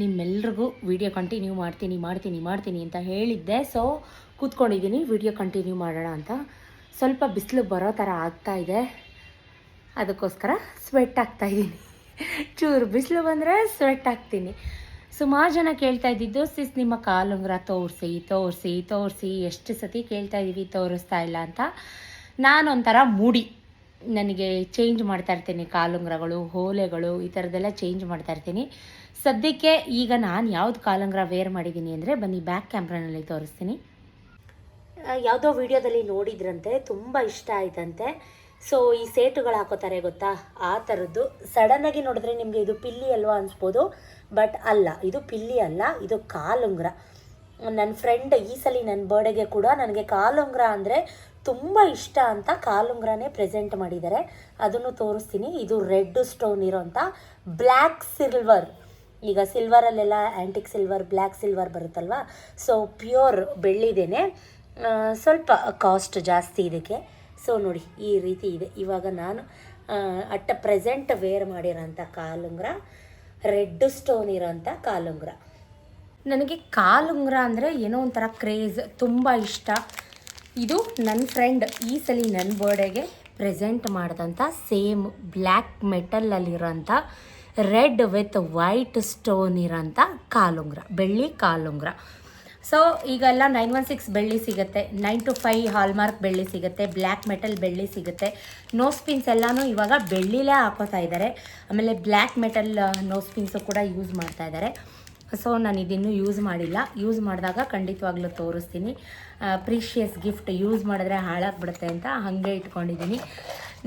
ನಿಮ್ಮೆಲ್ರಿಗೂ ವಿಡಿಯೋ ಕಂಟಿನ್ಯೂ ಮಾಡ್ತೀನಿ ಮಾಡ್ತೀನಿ ಮಾಡ್ತೀನಿ ಅಂತ ಹೇಳಿದ್ದೆ. ಸೊ ಕೂತ್ಕೊಂಡಿದ್ದೀನಿ ವಿಡಿಯೋ ಕಂಟಿನ್ಯೂ ಮಾಡೋಣ ಅಂತ. ಸ್ವಲ್ಪ ಬಿಸಿಲು ಬರೋ ಥರ ಆಗ್ತಾ ಇದೆ. ಅದಕ್ಕೋಸ್ಕರ ಸ್ವೆಟ್ ಆಗ್ತಾಯಿದ್ದೀನಿ ಚೂರು ಬಿಸಿಲು ಬಂದರೆ ಸ್ವೆಟ್ ಆಗ್ತೀನಿ ಸುಮಾರು ಜನ ಕೇಳ್ತಾ ಇದ್ದಿದ್ದು, ಸಿಸ್, ನಿಮ್ಮ ಕಾಲುಂಗ್ರ ತೋರಿಸಿ ತೋರಿಸಿ ತೋರಿಸಿ, ಎಷ್ಟು ಸತಿ ಕೇಳ್ತಾ ಇದ್ದೀವಿ ತೋರಿಸ್ತಾ ಇಲ್ಲ ಅಂತ. ನಾನೊಂಥರ ಮೂಡಿ. ನನಗೆ ಚೇಂಜ್ ಮಾಡ್ತಾ ಇರ್ತೀನಿ ಕಾಲುಂಗ್ರಗಳು ಹೋಲೆಗಳು, ಈ ಥರದ್ದೆಲ್ಲ ಚೇಂಜ್ ಮಾಡ್ತಾ ಇರ್ತೀನಿ. ಸದ್ಯಕ್ಕೆ ಈಗ ನಾನು ಯಾವ್ದು ಕಾಲುಂಗ್ರ ವೇರ್ ಮಾಡಿದ್ದೀನಿ ಅಂದರೆ ಬನ್ನಿ ಬ್ಯಾಕ್ ಕ್ಯಾಮ್ರಾನಲ್ಲಿ ತೋರಿಸ್ತೀನಿ. ಯಾವುದೋ ವಿಡಿಯೋದಲ್ಲಿ ನೋಡಿದ್ರಂತೆ, ತುಂಬ ಇಷ್ಟ ಆಯ್ತಂತೆ. ಸೊ ಈ ಸೇಟುಗಳು ಹಾಕೋತಾರೆ ಗೊತ್ತಾ? ಆ ಥರದ್ದು. ಸಡನ್ನಾಗಿ ನೋಡಿದ್ರೆ ನಿಮಗೆ ಇದು ಪಿಲ್ಲಿ ಅಲ್ವಾ ಅನಿಸ್ಬೋದು. ಬಟ್ ಅಲ್ಲ, ಇದು ಪಿಲ್ಲಿ ಅಲ್ಲ, ಇದು ಕಾಲುಂಗ್ರ ನನ್ನ ಫ್ರೆಂಡ್ ಈ ಸಲ ನನ್ನ ಬರ್ಡೇಗೆ ಕೂಡ ನನಗೆ ಕಾಲುಂಗ್ರ ಅಂದರೆ ತುಂಬ ಇಷ್ಟ ಅಂತ ಕಾಲುಂಗ್ರನೇ ಪ್ರೆಸೆಂಟ್ ಮಾಡಿದ್ದಾರೆ ಅದನ್ನು ತೋರಿಸ್ತೀನಿ. ಇದು ರೆಡ್ ಸ್ಟೋನ್ ಇರೋಂಥ ಬ್ಲ್ಯಾಕ್ ಸಿಲ್ವರ್. ಈಗ ಸಿಲ್ವರಲ್ಲೆಲ್ಲ ಆ್ಯಂಟಿಕ್ ಸಿಲ್ವರ್, ಬ್ಲ್ಯಾಕ್ ಸಿಲ್ವರ್ ಬರುತ್ತಲ್ವ? ಸೊ ಪ್ಯೂರ್ ಬೆಳ್ಳಿದೇನೆ. ಸ್ವಲ್ಪ ಕಾಸ್ಟ್ ಜಾಸ್ತಿ ಇದಕ್ಕೆ. ಸೊ ನೋಡಿ, ಈ ರೀತಿ ಇದೆ. ಇವಾಗ ನಾನು ಅಟ್ ಪ್ರೆಸೆಂಟ್ ವೇರ್ ಮಾಡಿರೋಂಥ ಕಾಲುಂಗ್ರ ರೆಡ್ ಸ್ಟೋನ್ ಇರೋಂಥ ಕಾಲುಂಗ್ರ. ನನಗೆ ಕಾಲುಂಗ್ರ ಅಂದರೆ ಏನೋ ಒಂಥರ ಕ್ರೇಜ್, ತುಂಬ ಇಷ್ಟ. ಇದು ನನ್ನ ಫ್ರೆಂಡ್ ಈ ಸಲ ನನ್ನ ಬರ್ಡೇಗೆ ಪ್ರೆಸೆಂಟ್ ಮಾಡಿದಂಥ ಸೇಮ್ ಬ್ಲ್ಯಾಕ್ ಮೆಟಲಲ್ಲಿರೋಂಥ ರೆಡ್ ವಿತ್ ವೈಟ್ ಸ್ಟೋನ್ ಇರೋಂಥ ಕಾಲುಂಗ್ರ, ಬೆಳ್ಳಿ ಕಾಲುಂಗ್ರ. ಸೊ ಈಗೆಲ್ಲ ನೈನ್ ಒನ್ ಸಿಕ್ಸ್ ಬೆಳ್ಳಿ ಸಿಗುತ್ತೆ ನೈನ್ ಟು ಫೈವ್ ಹಾಲ್ಮಾರ್ಕ್ ಬೆಳ್ಳಿ ಸಿಗುತ್ತೆ ಬ್ಲ್ಯಾಕ್ ಮೆಟಲ್ ಬೆಳ್ಳಿ ಸಿಗುತ್ತೆ. ನೋಸ್ ಪಿನ್ಸ್ ಎಲ್ಲನೂ ಇವಾಗ ಬೆಳ್ಳಿಲೇ ಹಾಕೋತಾ ಇದ್ದಾರೆ. ಆಮೇಲೆ ಬ್ಲ್ಯಾಕ್ ಮೆಟಲ್ ನೋಸ್ ಪಿನ್ಸು ಕೂಡ ಯೂಸ್ ಮಾಡ್ತಾ ಇದ್ದಾರೆ. ಸೊ ನಾನು ಇದಿನ್ನೂ ಯೂಸ್ ಮಾಡಿಲ್ಲ. ಯೂಸ್ ಮಾಡಿದಾಗ ಖಂಡಿತವಾಗ್ಲೂ ತೋರಿಸ್ತೀನಿ. ಪ್ರೀಷಿಯಸ್ ಗಿಫ್ಟ್ ಯೂಸ್ ಮಾಡಿದ್ರೆ ಹಾಳಾಗ್ಬಿಡುತ್ತೆ ಅಂತ ಹಾಗೆ ಇಟ್ಕೊಂಡಿದ್ದೀನಿ.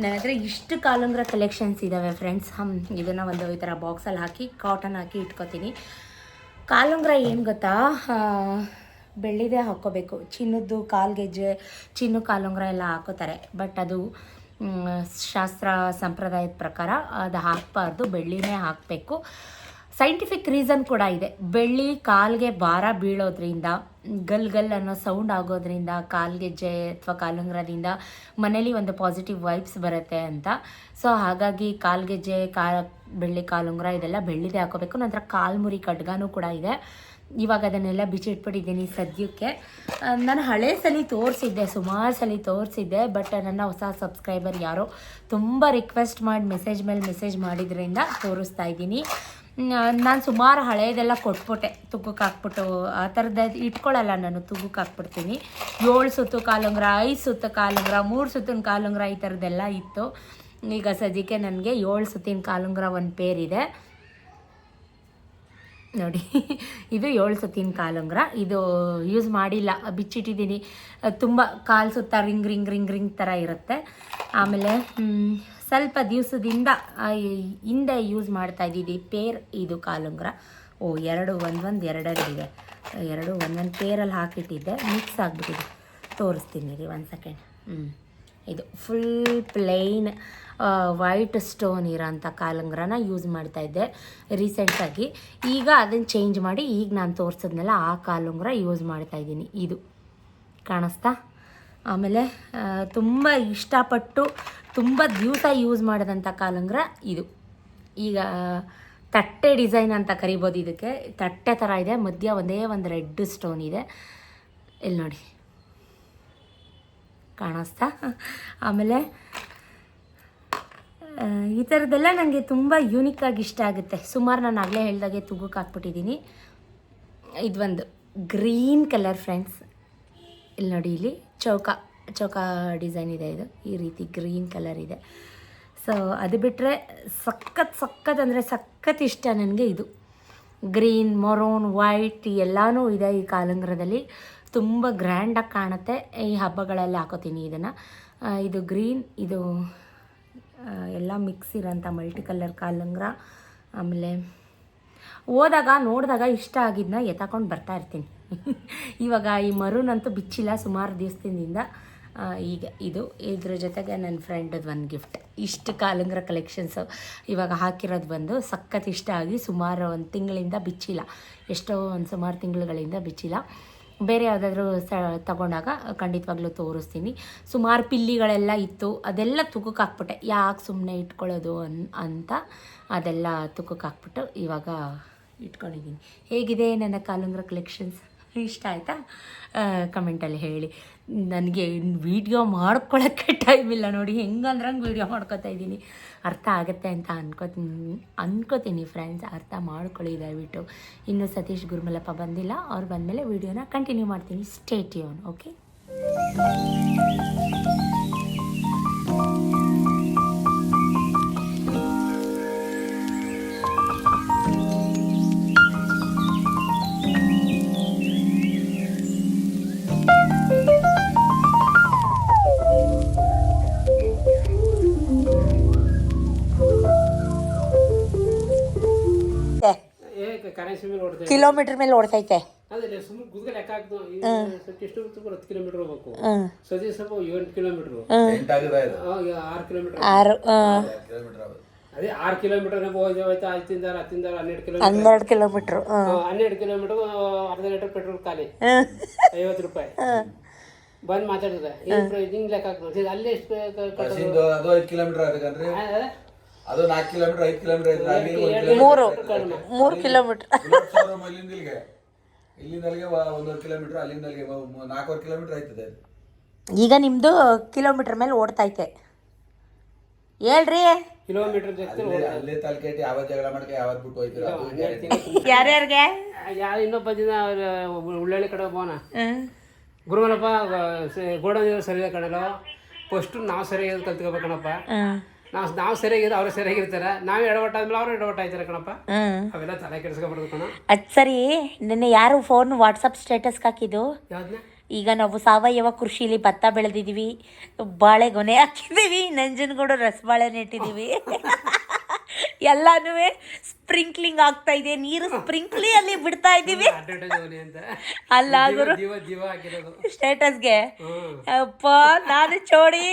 ನನ್ನ ಹತ್ರ ಇಷ್ಟು ಕಾಲುಂಗ್ರ ಕಲೆಕ್ಷನ್ಸ್ ಇದ್ದಾವೆ ಫ್ರೆಂಡ್ಸ್ ಹಮ್, ಇದನ್ನು ಒಂದು ಈ ಥರ ಬಾಕ್ಸಲ್ಲಿ ಹಾಕಿ ಕಾಟನ್ ಹಾಕಿ ಇಟ್ಕೊತೀನಿ. ಕಾಲುಂಗ್ರ ಏನು ಗೊತ್ತಾ? ಬೆಳ್ಳಿದೆ ಹಾಕ್ಕೋಬೇಕು. ಚಿನ್ನದ್ದು ಕಾಲ್ಗೆಜ್ಜೆ ಚಿನ್ನು ಕಾಲುಂಗ್ರ ಎಲ್ಲ ಹಾಕೋತಾರೆ ಬಟ್ ಅದು ಶಾಸ್ತ್ರ ಸಂಪ್ರದಾಯದ ಪ್ರಕಾರ ಅದು ಹಾಕಬಾರ್ದು. ಬೆಳ್ಳಿನೇ ಹಾಕಬೇಕು. ಸೈಂಟಿಫಿಕ್ ರೀಸನ್ ಕೂಡ ಇದೆ. ಬೆಳ್ಳಿ, ಕಾಲ್ಗೆ ಭಾರ ಬೀಳೋದ್ರಿಂದ, ಗಲ್ ಗಲ್ ಅನ್ನೋ ಸೌಂಡ್ ಆಗೋದ್ರಿಂದ ಕಾಲ್ಗೆಜ್ಜೆ ಅಥವಾ ಕಾಲುಂಗ್ರದಿಂದ ಮನೇಲಿ ಒಂದು ಪಾಸಿಟಿವ್ ವೈಬ್ಸ್ ಬರುತ್ತೆ ಅಂತ. ಸೊ ಹಾಗಾಗಿ ಕಾಲ್ಗೆಜ್ಜೆ ಕಾ, ಬೆಳ್ಳಿ, ಕಾಲುಂಗ್ರ ಇದೆಲ್ಲ ಬೆಳ್ಳಿದೆ ಹಾಕೋಬೇಕು. ನಂತರ ಕಾಲ್ಮುರಿ ಖಡ್ಗಾನು ಕೂಡ ಇದೆ. ಇವಾಗ ಅದನ್ನೆಲ್ಲ ಬಿಚ್ಚಿಟ್ಬಿಟ್ಟಿದ್ದೀನಿ ಸದ್ಯಕ್ಕೆ. ನಾನು ಹಳೆ ಸಲ ತೋರಿಸಿದ್ದೆ, ಸುಮಾರು ಸಲ ತೋರಿಸಿದ್ದೆ, ಬಟ್ ನನ್ನ ಹೊಸ ಸಬ್ಸ್ಕ್ರೈಬರ್ ಯಾರೋ ತುಂಬ ರಿಕ್ವೆಸ್ಟ್ ಮಾಡಿ ಮೆಸೇಜ್ ಮೇಲೆ ಮೆಸೇಜ್ ಮಾಡಿದ್ರಿಂದ ತೋರಿಸ್ತಾ ಇದ್ದೀನಿ. ನಾನು ಸುಮಾರು ಹಳೆಯದೆಲ್ಲ ಕೊಟ್ಬಿಟ್ಟೆ ತುಗ್ಗಕ್ಕೆ ಹಾಕ್ಬಿಟ್ಟು, ಆ ಥರದ ಇಟ್ಕೊಳ್ಳಲ್ಲ ನಾನು ತುಗ್ಗಕ್ಕೆ ಹಾಕ್ಬಿಡ್ತೀನಿ. ಏಳು ಸುತ್ತು ಕಾಲುಂಗ್ರ, ಐದು ಸುತ್ತು ಕಾಲುಂಗ್ರ, ಮೂರು ಸುತ್ತಿನ ಕಾಲುಂಗ್ರ ಈ ಥರದ್ದೆಲ್ಲ ಇತ್ತು. ಈಗ ಸದ್ಯಕ್ಕೆ ನನಗೆ ಏಳು ಸುತ್ತಿನ ಕಾಲುಂಗ್ರ ಒಂದು ಪೇರಿದೆ ನೋಡಿ, ಇದು ಏಳು ಸುತ್ತಿನ ಕಾಲುಂಗ್ರ ಇದು ಯೂಸ್ ಮಾಡಿಲ್ಲ. ಬಿಚ್ಚಿಟ್ಟಿದ್ದೀನಿ. ತುಂಬ ಕಾಲು ಸುತ್ತ ರಿಂಗ್ ರಿಂಗ್ ರಿಂಗ್ ರಿಂಗ್ ಥರ ಇರುತ್ತೆ. ಆಮೇಲೆ ಸ್ವಲ್ಪ ದಿವಸದಿಂದ ಹಿಂದೆ ಯೂಸ್ ಮಾಡ್ತಾ ಇದ್ದೀವಿ. ಪೇರ್ ಇದು ಕಾಲುಂಗ್ರ ಓ, ಎರಡು, ಒಂದು ಒಂದು ಎರಡೆರಡು ಇದೆ ಎರಡು ಒಂದೊಂದು ಪೇರಲ್ಲಿ ಹಾಕಿಟ್ಟಿದ್ದೆ. ಮಿಕ್ಸ್ ಆಗಿಬಿಟ್ಟಿದೆ. ತೋರಿಸ್ತೀನಿ ರೀ ಒಂದು ಸೆಕೆಂಡ್ ಹ್ಞೂ ಇದು ಫುಲ್ ಪ್ಲೈನ್ ವೈಟ್ ಸ್ಟೋನ್ ಇರೋಂಥ ಕಾಲಂಗ್ರನ ಯೂಸ್ ಮಾಡ್ತಾ ಇದ್ದೆ ರೀಸೆಂಟಾಗಿ ಈಗ ಅದನ್ನು ಚೇಂಜ್ ಮಾಡಿ ಈಗ ನಾನು ತೋರಿಸಿದ್ನೆಲ್ಲ ಆ ಕಾಲುಂಗ್ರ ಯೂಸ್ ಮಾಡ್ತಾ ಇದ್ದೀನಿ. ಇದು ಕಾಣಿಸ್ತಾ? ಆಮೇಲೆ ತುಂಬ ಇಷ್ಟಪಟ್ಟು ತುಂಬ ದಿವಸ ಯೂಸ್ ಮಾಡಿದಂಥ ಕಾಲುಂಗ್ರ ಇದು. ಈಗ ತಟ್ಟೆ ಡಿಸೈನ್ ಅಂತ ಕರಿಬೋದು ಇದಕ್ಕೆ. ತಟ್ಟೆ ಥರ ಇದೆ, ಮಧ್ಯ ಒಂದೇ ಒಂದು ರೆಡ್ ಸ್ಟೋನ್ ಇದೆ. ಇಲ್ಲಿ ನೋಡಿ. ಕಾಣಿಸ್ತಾ? ಆಮೇಲೆ ಈ ಥರದ್ದೆಲ್ಲ ನನಗೆ ತುಂಬ ಯೂನಿಕ್ಕಾಗಿ ಇಷ್ಟ ಆಗುತ್ತೆ. ಸುಮಾರು ನಾನು ಆಗಲೇ ಹೇಳ್ದಾಗೆ ತುಗುಕ್ಕೆ ಹಾಕ್ಬಿಟ್ಟಿದ್ದೀನಿ ಇದೊಂದು ಗ್ರೀನ್ ಕಲರ್ ಫ್ರೆಂಡ್ಸ್. ಇಲ್ಲಿ ನೋಡಿ ಇಲ್ಲಿ ಚೌಕ ಚೌಕ ಡಿಸೈನ್ ಇದೆ ಇದು. ಈ ರೀತಿ ಗ್ರೀನ್ ಕಲರ್ ಇದೆ. ಸೊ ಅದು ಬಿಟ್ಟರೆ ಸಖತ್ ಸಖತ್ ಅಂದರೆ ಸಖತ್ ಇಷ್ಟ ನನಗೆ ಇದು. ಗ್ರೀನ್, ಮರೋನ್, ವೈಟ್ ಎಲ್ಲನೂ ಇದೆ ಈ ಕಾಲಂಗ್ರದಲ್ಲಿ ತುಂಬ ಗ್ರ್ಯಾಂಡಾಗಿ ಕಾಣುತ್ತೆ. ಈ ಹಬ್ಬಗಳಲ್ಲಿ ಹಾಕೋತೀನಿ ಇದನ್ನು. ಇದು ಗ್ರೀನ್ ಇದು ಎಲ್ಲ ಮಿಕ್ಸ್ ಇರೋಂಥ ಮಲ್ಟಿ ಕಲರ್ ಕಾಲಂಗ್ರ. ಆಮೇಲೆ ಹೋದಾಗ, ನೋಡಿದಾಗ ಇಷ್ಟ ಆಗಿದ್ದನ್ನ ಎತ್ತಾಕೊಂಡು ಬರ್ತಾ ಇರ್ತೀನಿ. ಇವಾಗ ಈ ಮರೂನ್ ಅಂತೂ ಬಿಚ್ಚಿಲ್ಲ, ಸುಮಾರು ದಿವಸದಿಂದ. ಈಗ ಇದು, ಇದ್ರ ಜೊತೆಗೆ ನನ್ನ ಫ್ರೆಂಡದ್ದು ಒಂದು ಗಿಫ್ಟ್ ಇಷ್ಟು ಕಾಲಂಗ್ರ ಕಲೆಕ್ಷನ್ಸು ಇವಾಗ ಹಾಕಿರೋದು ಬಂದು ಸಖತ್ ಇಷ್ಟ ಆಗಿ ಸುಮಾರು ಒಂದು ತಿಂಗಳಿಂದ ಬಿಚ್ಚಿಲ್ಲ. ಎಷ್ಟೋ ಒಂದು ಸುಮಾರು ತಿಂಗಳುಗಳಿಂದ ಬಿಚ್ಚಿಲ್ಲ. ಬೇರೆ ಯಾವುದಾದ್ರೂ ಸ ತಗೊಂಡಾಗ ಖಂಡಿತವಾಗ್ಲೂ ತೋರಿಸ್ತೀನಿ. ಸುಮಾರು ಪಿಲ್ಲಿಗಳೆಲ್ಲ ಇತ್ತು. ಅದೆಲ್ಲ ತುಕಕ್ಕೆ ಹಾಕ್ಬಿಟ್ಟೆ ಯಾಕೆ ಸುಮ್ಮನೆ ಇಟ್ಕೊಳ್ಳೋದು ಅನ್, ಅಂತ ಅದೆಲ್ಲ ತುಕಕ್ಕೆ ಹಾಕ್ಬಿಟ್ಟು ಇವಾಗ ಇಟ್ಕೊಂಡಿದ್ದೀನಿ. ಹೇಗಿದೆ ನನ್ನ ಕಾಲುಂಗ್ರ ಕಲೆಕ್ಷನ್ಸ್ ಇಷ್ಟ ಆಯಿತಾ? ಕಮೆಂಟಲ್ಲಿ ಹೇಳಿ. ನನಗೆ ವೀಡಿಯೋ ಮಾಡ್ಕೊಳ್ಳೋಕ್ಕೆ ಟೈಮ್ ಇಲ್ಲ ನೋಡಿ. ಹೆಂಗಂದ್ರಂಗೆ ವೀಡಿಯೋ ಮಾಡ್ಕೊತಾ ಇದ್ದೀನಿ. ಅರ್ಥ ಆಗುತ್ತೆ ಅಂತ ಅನ್ಕೋತೀನಿ ಅನ್ಕೋತೀನಿ ಫ್ರೆಂಡ್ಸ್ ಅರ್ಥ ಮಾಡ್ಕೊಳ್ಳಿ ದಯವಿಟ್ಟು. ಇನ್ನು ಸತೀಶ್ ಗುರುಮಲಪ್ಪ ಬಂದಿಲ್ಲ. ಅವ್ರು ಬಂದಮೇಲೆ ವೀಡಿಯೋನ ಕಂಟಿನ್ಯೂ ಮಾಡ್ತೀನಿ. ಸ್ಟೇಟ್ ಓಕೆ ಕಿಲೋಮೀಟ್ರು ಎಂಟಾಗಿದೆ ಇದು ಆರು ಕಿಲೋಮೀಟರ್ ಆರು ಆ, ಕಿಲೋಮೀಟರ್. ಆಗೋದು ಅದೇ ಆರು ಕಿಲೋಮೀಟರ್ ಹೋಗಿ ಹೋಯ್ತಾ ಹತ್ತಿಂದ ಹತ್ತಿಂದ ಹನ್ನೆರಡು ಕಿಲೋಮೀಟರ್. ಹನ್ನೆರಡು ಕಿಲೋಮೀಟರ್ ಹನ್ನೆರಡು ಕಿಲೋಮೀಟರ್ ಅರ್ಧ ಲೀಟರ್ ಪೆಟ್ರೋಲ್ ಖಾಲಿ. ಐವತ್ತು ರೂಪಾಯಿ. ಬಂದು ಮಾತಾಡಿದ್ರೆ ಹಿಂಗ್ ಲೆಕ್ಕ ಹಾಕ್ಬೋದು. ಅಲ್ಲಿ ಎಷ್ಟು ಕಿಲೋಮೀಟರ್ ಆಗಬೇಕಂದ್ರೆ ಅದೇ ನಾಲ್ಕು ಕಿಲೋಮೀಟರ್ ಐದು ಕಿಲೋಮೀಟರ್ ಅಲ್ಲಿ ಒಂದು ಮೂರು ಮೂರು ಕಿಲೋಮೀಟರ್. ಶೋರೂಮ್ ಇಲ್ಲಿಂದ ಇಲ್ಲಿಗೆ ಇಲ್ಲಿಂದ ಅಲ್ಲಿಗೆ ಒಂದೂವರೆ ಕಿಲೋಮೀಟರ್ ಅಲ್ಲಿಂದ ಅಲ್ಲಿಗೆ ನಾಲ್ಕೂವರೆ ಕಿಲೋಮೀಟರ್ ಆಯ್ತದೆ ಈಗ ನಿಮ್ಮದು ಕಿಲೋಮೀಟರ್ ಮೇಲೆ ಓಡ್ತೈತೆ ಹೇಳ್ರಿ. ಕಿಲೋಮೀಟರ್ ಅಲ್ಲೇ ತಲೆಕೆಟ್ಟಿ ಯಾವತ್ತು ಜಗಳ ಮಾಡ್ಕೆ ಯಾವತ್ತು ಬಿಟ್ಟು ಹೋಯ್ತೀರ. ಯಾರ್ಯಾರಿಗೆ? ಯಾರು ಇನ್ನೊಬ್ಬ ದಿನ ಉಳ್ಳಳ್ಳಿ ಕಡೆ ಹೋಗೋಣ. ಗುರುಮಲಪ್ಪ ಗೋಡನ್ ಸರಿ ಕಣಲ್ಲ. ಫಸ್ಟ್ ನಾವು ಸರಿಯಾಗಿ ಕಲ್ತ್ಕೋಬೇಕಣಪ್ಪ. ನಾವು ನಾವು ಸರಿಯಾಗಿರೋ ಅವ್ರು ಸರಿಯಾಗಿರ್ತಾರೆ. ನಾವು ಎಡವಟ್ಟಾದ್ಮೇಲೆ ಅವ್ರು ಎಡವಟ್ಟಾಯ್ತಾರೆ ಕಣಪ್ಪ. ಅವೆಲ್ಲ ತಲೆ ಕೆಡಿಸ್ಕೊಬಾರ್ದು ಕಣ ಅದು ಸರಿ ನಿನ್ನೆ ಯಾರು ಫೋನ್ ವಾಟ್ಸಪ್ ಸ್ಟೇಟಸ್ಗೆ ಹಾಕಿದ್ದು? ಯಾವ್ದನ್ನ ಈಗ ನಾವು ಸಾವಯವ ಕೃಷಿಲಿ ಭತ್ತ ಬೆಳೆದಿದ್ದೀವಿ ಬಾಳೆ ಗೊನೆ ಹಾಕಿದ್ದೀವಿ ನಂಜನಗೂಡು ರಸಬಾಳೆ ನೆಟ್ಟಿದ್ದೀವಿ ಎಲ್ಲಾನು ಸ್ಪ್ರಿಂಕ್ಲಿಂಗ್ ಆಗ್ತಾ ಇದೆ. ನೀರು ಸ್ಪ್ರಿಂಕ್ಲಿ ಅಲ್ಲಿ ಬಿಡ್ತಾ ಇದ್ದೀವಿ. ಅಲ್ಲಾದ್ರು ಅಲ್ಲ ಗುರು. ಸ್ಟೇಟಸ್ಗೆ. ಅಪ್ಪ ನಾನು ಚೋಡಿ.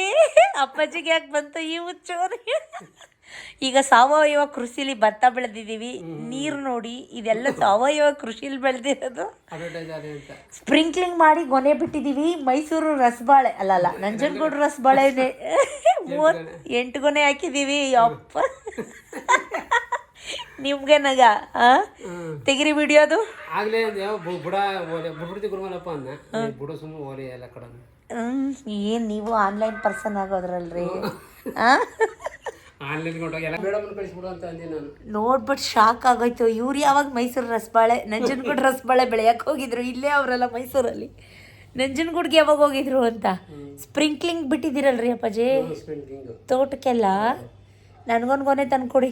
ಅಪ್ಪಾಜಿಗೆ ಯಾಕೆ ಬಂತು? ಇವು ಚೋರಿ ಈಗ ಸಾವಯವ ಕೃಷಿಲಿ ಭತ್ತ ಬೆಳೆದಿದ್ದೀವಿ. ನೀರು ನೋಡಿ ಇದೆಲ್ಲ ಸಾವಯವ ಕೃಷಿಲಿ ಬೆಳೆದಿರೋದು. ಸ್ಪ್ರಿಂಕ್ಲಿಂಗ್ ಮಾಡಿ ಗೊನೆ ಬಿಟ್ಟಿದ್ದೀವಿ. ಮೈಸೂರು ರಸಬಾಳೆ ಅಲ್ಲಲ್ಲ ಅಲ್ಲ ನಂಜನಗೂಡು ರಸಬಾಳೆ ಮೂವತ್ ಎಂಟು ಗೊನೆ. ಹಾಕಿದ್ದೀವಿ ಅಪ್ಪ ನಿಮ್ಗೆ ನಗ? ತೆಗಿರಿ ವಿಡಿಯೋದು ಆಗ್ಲೇ ಯಾವ ಬು- ಬುಡ ಓಲೆ ಬುಡ್ಬಿಡ್ತಿ ಗುರುಮಲಪ್ಪ ಅನ್ನ ಬುಡ ಸುಮ್ಮ ಓಲೆ ಎಲ್ಲ ಕಡೆ ಹ್ಮ್ ಏನ್ ನೀವು ಆನ್ಲೈನ್ ಪರ್ಸನ್ ಆಗೋದ್ರಲ್ರಿ. ಆ? ಆನ್ಲೈನ್ ಕೊಂಡೋಗಿ ಎಲ್ಲ ಮೇಡಮ್ ಕಳಿಸ್ಬಿಡು ಅಂತ ಅಂದೆ ನಾನು. ನೋಡ್ಬಿಟ್ಟು ಶಾಕ್ ಆಗೋಯ್ತು. ಇವ್ರು ಯಾವಾಗ ಮೈಸೂರು ರಸಬಾಳೆ ನಂಜನಗೂಡು ರಸಬಾಳೆ ಬೆಳೆಯಕ್ಕೆ ಹೋಗಿದ್ರು? ಇಲ್ಲೇ ಅವರೆಲ್ಲ ಮೈಸೂರಲ್ಲಿ. ನಂಜನಗೂಡ್ಗೆ ಯಾವಾಗ ಹೋಗಿದ್ರು ಅಂತ? ಸ್ಪ್ರಿಂಕ್ಲಿಂಗ್ ಬಿಟ್ಟಿದ್ದೀರಲ್ರಿ ಅಪ್ಪಾಜಿ? ತೋಟಕ್ಕೆಲ್ಲ? ನನಗೊಂದು ಗೊನೆ ತಂದ್ಕೊಡಿ.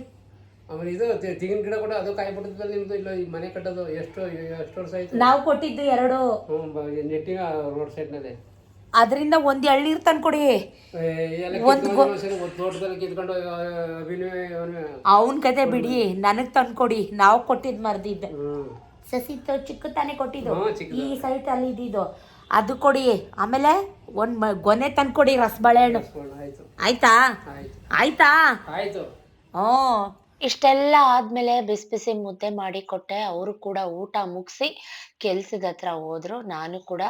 ಆಮೇಲೆ ಇದು ತೆಂಗಿನ ಗಿಡ ಕೂಡ ಅದು ಕಾಯಿ ಬಿಟ್ಟಿದ್ಮೇಲೆ ನಿಮ್ದು? ಇಲ್ಲ ಈ ಮನೆ ಕಟ್ಟೋದು? ಎಷ್ಟು ಎಷ್ಟು ವರ್ಷ ಆಯ್ತು? ನಾವು ಕೊಟ್ಟಿದ್ದು ಎರಡು. ಹ್ಞೂ ನೆಟ್ಟಿಂಗ್ ರೋಡ್ ಸೈಡ್ನಲ್ಲಿ ಅದರಿಂದ ಒಂದು ಎಳ್ನೀರು ತಂದ್ಕೊಡಿ ಒಂದು ಅವನ ಕತೆ ಬಿಡಿ ನನಗೆ ತಂದ್ಕೊಡಿ ನಾವು ಕೊಟ್ಟಿದ್ದು ಮರ್ದಿದ್ದೆ. ಸಸಿ ತ- ಚಿಕ್ಕ ತಾನೇ ಕೊಟ್ಟಿದ್ದು ಈ ಸೈಟ್ ಅಲ್ಲಿ ಇದ್ದಿದ್ದು. ಅದು ಕೊಡಿ. ಆಮೇಲೆ ಒಂದ್ ಗೊನೆ ತಂದ್ಕೊಡಿ ರಸಬಾಳೆ ಹಣ್ಣು. ಆಯ್ತಾ. ಆಯ್ತಾ? ಆಯ್ತು. ಹ್ಞೂ ಇಷ್ಟೆಲ್ಲ ಆದ್ಮೇಲೆ ಬಿಸಿ ಬಿಸಿ ಮುದ್ದೆ ಮಾಡಿ ಕೊಟ್ಟೆ. ಅವರು ಕೂಡ ಊಟ ಮುಗಿಸಿ ಕೆಲ್ಸದ ಹತ್ರ ಹೋದ್ರು. ನಾನು ಕೂಡ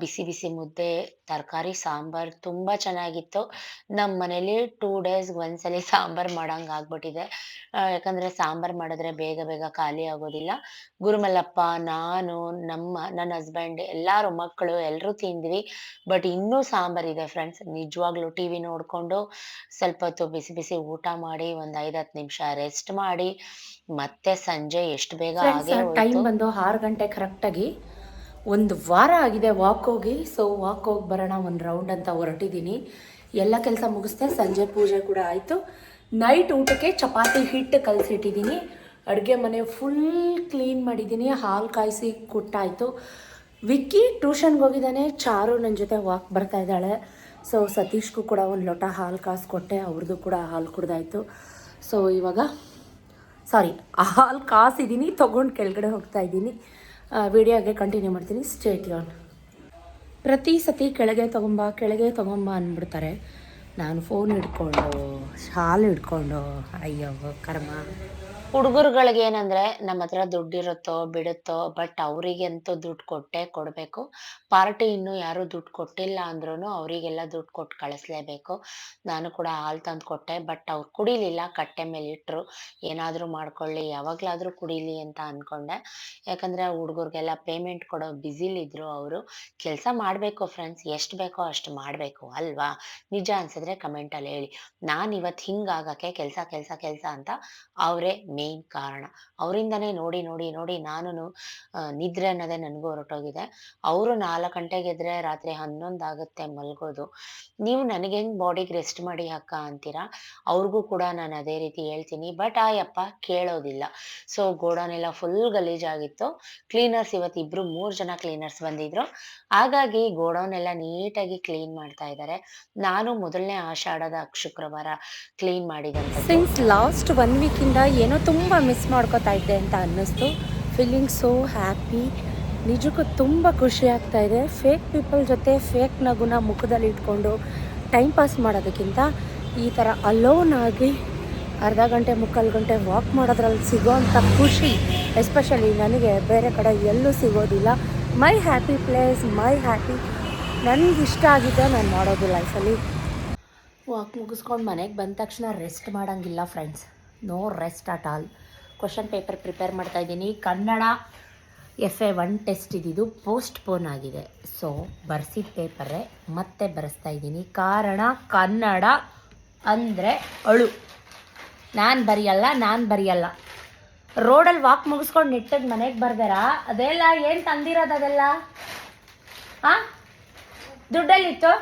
ಬಿಸಿ ಬಿಸಿ ಮುದ್ದೆ, ತರಕಾರಿ, ಸಾಂಬಾರ್ ತುಂಬಾ ಚೆನ್ನಾಗಿತ್ತು. ನಮ್ಮ ಮನೇಲಿ ಟೂ ಡೇಸ್ ಒಂದ್ಸಲಿ ಸಾಂಬಾರ್ ಮಾಡಂಗ್ ಆಗ್ಬಿಟ್ಟಿದೆ. ಯಾಕಂದ್ರೆ ಸಾಂಬಾರ್ ಮಾಡಿದ್ರೆ ಬೇಗ ಬೇಗ ಖಾಲಿ ಆಗೋದಿಲ್ಲ. ಗುರುಮಲ್ಲಪ್ಪ, ನಾನು, ನಮ್ಮ, ನನ್ನ ಹಸ್ಬೆಂಡ್ ಎಲ್ಲಾರು ಮಕ್ಕಳು ಎಲ್ಲರೂ ತಿಂದ್ವಿ. ಬಟ್ ಇನ್ನೂ ಸಾಂಬಾರ್ ಇದೆ ಫ್ರೆಂಡ್ಸ್ ನಿಜವಾಗ್ಲೂ ಟಿವಿ ನೋಡ್ಕೊಂಡು ಸ್ವಲ್ಪ ಹೊತ್ತು ಬಿಸಿ ಬಿಸಿ ಊಟ ಮಾಡಿ ಒಂದ್ ಐದ್ ಹತ್ತು ನಿಮಿಷ ರೆಸ್ಟ್ ಮಾಡಿ. ಮತ್ತೆ ಸಂಜೆ ಎಷ್ಟು ಬೇಗ ಆಗೇ ಟೈಮ್ ಹೋಯ್ತು? ಬಂದು ಆರು ಗಂಟೆ ಕರೆಕ್ಟಾಗಿ ಒಂದು ವಾರ ಆಗಿದೆ ವಾಕ್ ಹೋಗಿ. ಸೊ ವಾಕ್ ಹೋಗಿ ಬರೋಣ ಒಂದು ರೌಂಡ್ ಅಂತ ಹೊರಟಿದ್ದೀನಿ ಎಲ್ಲ ಕೆಲಸ ಮುಗಿಸ್ದೆ ಸಂಜೆ ಪೂಜೆ ಕೂಡ ಆಯಿತು. ನೈಟ್ ಊಟಕ್ಕೆ ಚಪಾತಿ ಹಿಟ್ಟು ಕಲಸಿಟ್ಟಿದ್ದೀನಿ ಅಡುಗೆ ಮನೆ ಫುಲ್ ಕ್ಲೀನ್ ಮಾಡಿದ್ದೀನಿ ಹಾಲು ಕಾಯಿಸಿ ಕೊಟ್ಟಾಯಿತು. ವಿಕ್ಕಿ ಟ್ಯೂಷನ್ಗೆ ಹೋಗಿದ್ದಾನೆ. ಚಾರು ನನ್ನ ಜೊತೆ ವಾಕ್ ಬರ್ತಾ ಇದ್ದಾಳೆ. ಸೊ ಸತೀಶ್ಗೂ ಕೂಡ ಒಂದು ಲೋಟ ಹಾಲು ಕಾಸು ಕೊಟ್ಟೆ. ಅವ್ರದ್ದು ಕೂಡ ಹಾಲು ಕುಡ್ದಾಯಿತು. ಸೊ ಇವಾಗ ಸಾರಿ ಹಾಲು ಕಾಸಿದ್ದೀನಿ ತೊಗೊಂಡು ಕೆಳಗಡೆ ಹೋಗ್ತಾ ಇದ್ದೀನಿ ವಿಡಿಯೋಗೆ ಕಂಟಿನ್ಯೂ ಮಾಡ್ತೀನಿ. ಸ್ಟೇಟ್ ಆನ್ ಪ್ರತಿ ಸತಿ ಕೆಳಗೆ ತೊಗೊಂಬ ಕೆಳಗೆ ತೊಗೊಂಬ ಅಂದ್ಬಿಡ್ತಾರೆ. ನಾನು ಫೋನ್ ಹಿಡ್ಕೊಂಡು, ಶಾಲು ಹಿಡ್ಕೊಂಡು, ಅಯ್ಯೋ, ಕರ್ಮ. ಹುಡುಗರುಗಳಿಗೆ ಏನಂದ್ರೆ ನಮ್ಮ ಹತ್ರ ದುಡ್ಡಿರುತ್ತೋ ಬಿಡುತ್ತೋ ಬಟ್ ಅವರಿಗಂತೂ ದುಡ್ಡು ಕೊಟ್ಟೆ ಕೊಡಬೇಕು. ಪಾರ್ಟಿ ಇನ್ನು ಯಾರು ದುಡ್ಡು ಕೊಟ್ಟಿಲ್ಲ ಅಂದ್ರೂ ಅವರಿಗೆಲ್ಲ ದುಡ್ಡು ಕೊಟ್ಟು ಕಳಿಸ್ಲೇಬೇಕು. ನಾನು ಕೂಡ ಹಾಲು ತಂದು ಕೊಟ್ಟೆ ಬಟ್ ಅವ್ರು ಕುಡಿಲಿಲ್ಲ, ಕಟ್ಟೆ ಮೇಲೆ ಇಟ್ರು ಏನಾದರೂ ಮಾಡ್ಕೊಳ್ಳಿ, ಯಾವಾಗ್ಲಾದ್ರೂ ಕುಡಿಲಿ ಅಂತ ಅನ್ಕೊಂಡೆ. ಯಾಕಂದ್ರೆ ಹುಡುಗರಿಗೆಲ್ಲ ಪೇಮೆಂಟ್ ಕೊಡೋ ಬ್ಯುಸಿಲಿದ್ರು ಅವರು. ಕೆಲಸ ಮಾಡಬೇಕು ಫ್ರೆಂಡ್ಸ್ ಎಷ್ಟು ಬೇಕೋ ಅಷ್ಟು ಮಾಡಬೇಕು, ಅಲ್ವಾ? ನಿಜ ಅನ್ಸಿದ್ರೆ ಕಮೆಂಟಲ್ಲಿ ಹೇಳಿ. ನಾನು ಇವತ್ತು ಹಿಂಗಾಗಕ್ಕೆ ಕೆಲಸ ಕೆಲಸ ಕೆಲಸ ಅಂತ ಅವರೇ ಮೇನ್ ಕಾರಣ. ಅವರಿಂದನೇ ನೋಡಿ ನೋಡಿ ನೋಡಿ ನಾನು ನಿದ್ರೆ ಅನ್ನೋದೇ ನನಗೂ ಹೊರಟೋಗಿದೆ. ಅವರು ನಾಲ್ಕು ಗಂಟೆಗೆ ಎದ್ರೆ ರಾತ್ರಿ ಹನ್ನೊಂದು ಆಗುತ್ತೆ ಮಲ್ಗೋದು. ನೀವು ನನಗೆ ಹೆಂಗ್ ಬಾಡಿಗೆ ರೆಸ್ಟ್ ಮಾಡಿ ಅಕ್ಕ ಅಂತೀರಾ? ಅವ್ರಿಗೂ ಕೂಡ ನಾನು ಅದೇ ರೀತಿ ಹೇಳ್ತೀನಿ. ಬಟ್ ಆ ಯಪ್ಪ ಕೇಳೋದಿಲ್ಲ. ಸೊ ಗೋಡೌನ್ ಎಲ್ಲ ಫುಲ್ ಗಲೀಜಾಗಿತ್ತು. ಕ್ಲೀನರ್ಸ್ ಇವತ್ತು ಇಬ್ರು ಮೂರು ಜನ ಕ್ಲೀನರ್ಸ್ ಬಂದಿದ್ರು. ಹಾಗಾಗಿ ಗೋಡೌನ್ ಎಲ್ಲ ನೀಟಾಗಿ ಕ್ಲೀನ್ ಮಾಡ್ತಾ ಇದ್ದಾರೆ. ನಾನು ಮೊದಲನೇ ಆಷಾಢದ ಶುಕ್ರವಾರ ಕ್ಲೀನ್ ಮಾಡಿದಂತ ಸಿನ್ಸ್ ಲಾಸ್ಟ್ ಒನ್ ವೀಕಿಂದ ಏನೋ ತುಂಬ ಮಿಸ್ ಮಾಡ್ಕೋತಾ ಇದ್ದೆ ಅಂತ ಅನ್ನಿಸ್ತು. ಫೀಲಿಂಗ್ ಸೋ ಹ್ಯಾಪಿ ನಿಜಕ್ಕೂ ತುಂಬ ಖುಷಿ ಆಗ್ತಾ ಇದೆ. ಫೇಕ್ ಪೀಪಲ್ ಜೊತೆ ಫೇಕ್ ನಗುನ ಮುಖದಲ್ಲಿ ಇಟ್ಕೊಂಡು ಟೈಮ್ ಪಾಸ್ ಮಾಡೋದಕ್ಕಿಂತ ಈ ಥರ ಅಲೋನ್ ಆಗಿ ಅರ್ಧ ಗಂಟೆ, ಮುಕ್ಕಾಲು ಗಂಟೆ ವಾಕ್ ಮಾಡೋದ್ರಲ್ಲಿ ಸಿಗೋವಂಥ ಖುಷಿ ಎಸ್ಪೆಷಲಿ ನನಗೆ ಬೇರೆ ಕಡೆ ಎಲ್ಲೂ ಸಿಗೋದಿಲ್ಲ. My happy place my happy ನನಗೆ ಇಷ್ಟ ಆಗಿದೆ ನಾನು ಮಾಡೋದು ಲೈಫಲ್ಲಿ ವಾಕ್ ಮುಗಿಸ್ಕೊಂಡು ಮನೆಗೆ ಬಂದ ತಕ್ಷಣ ರೆಸ್ಟ್ ಮಾಡೋಂಗಿಲ್ಲ friends no rest at all question paper prepare ಮಾಡ್ತಾ ಇದ್ದೀನಿ. Kannada F A one test ಇದ್ದಿದ್ದು ಪೋಸ್ಟ್ ಪೋನ್ ಆಗಿದೆ. ಸೊ ಬರ್ಸಿದ ಪೇಪರೇ ಮತ್ತೆ ಬರೆಸ್ತಾ ಇದ್ದೀನಿ. ಕಾರಣ ಕನ್ನಡ ಅಂದರೆ ಅಳು. ನಾನು ಬರೆಯಲ್ಲ ನಾನು ಬರೆಯಲ್ಲ. ರೋಡಲ್ಲಿ ವಾಕ್ ಮುಗಿಸ್ಕೊಂಡು ನೆಟ್ಟದ ಮನೆಗೆ ಬರ್ದಾರಾ ಅದೆಲ್ಲ ಏನು ತಂದಿರೋದು ಅದೆಲ್ಲ? ಹಾಂ ದುಡ್ಡಲ್ಲಿತ್ತು?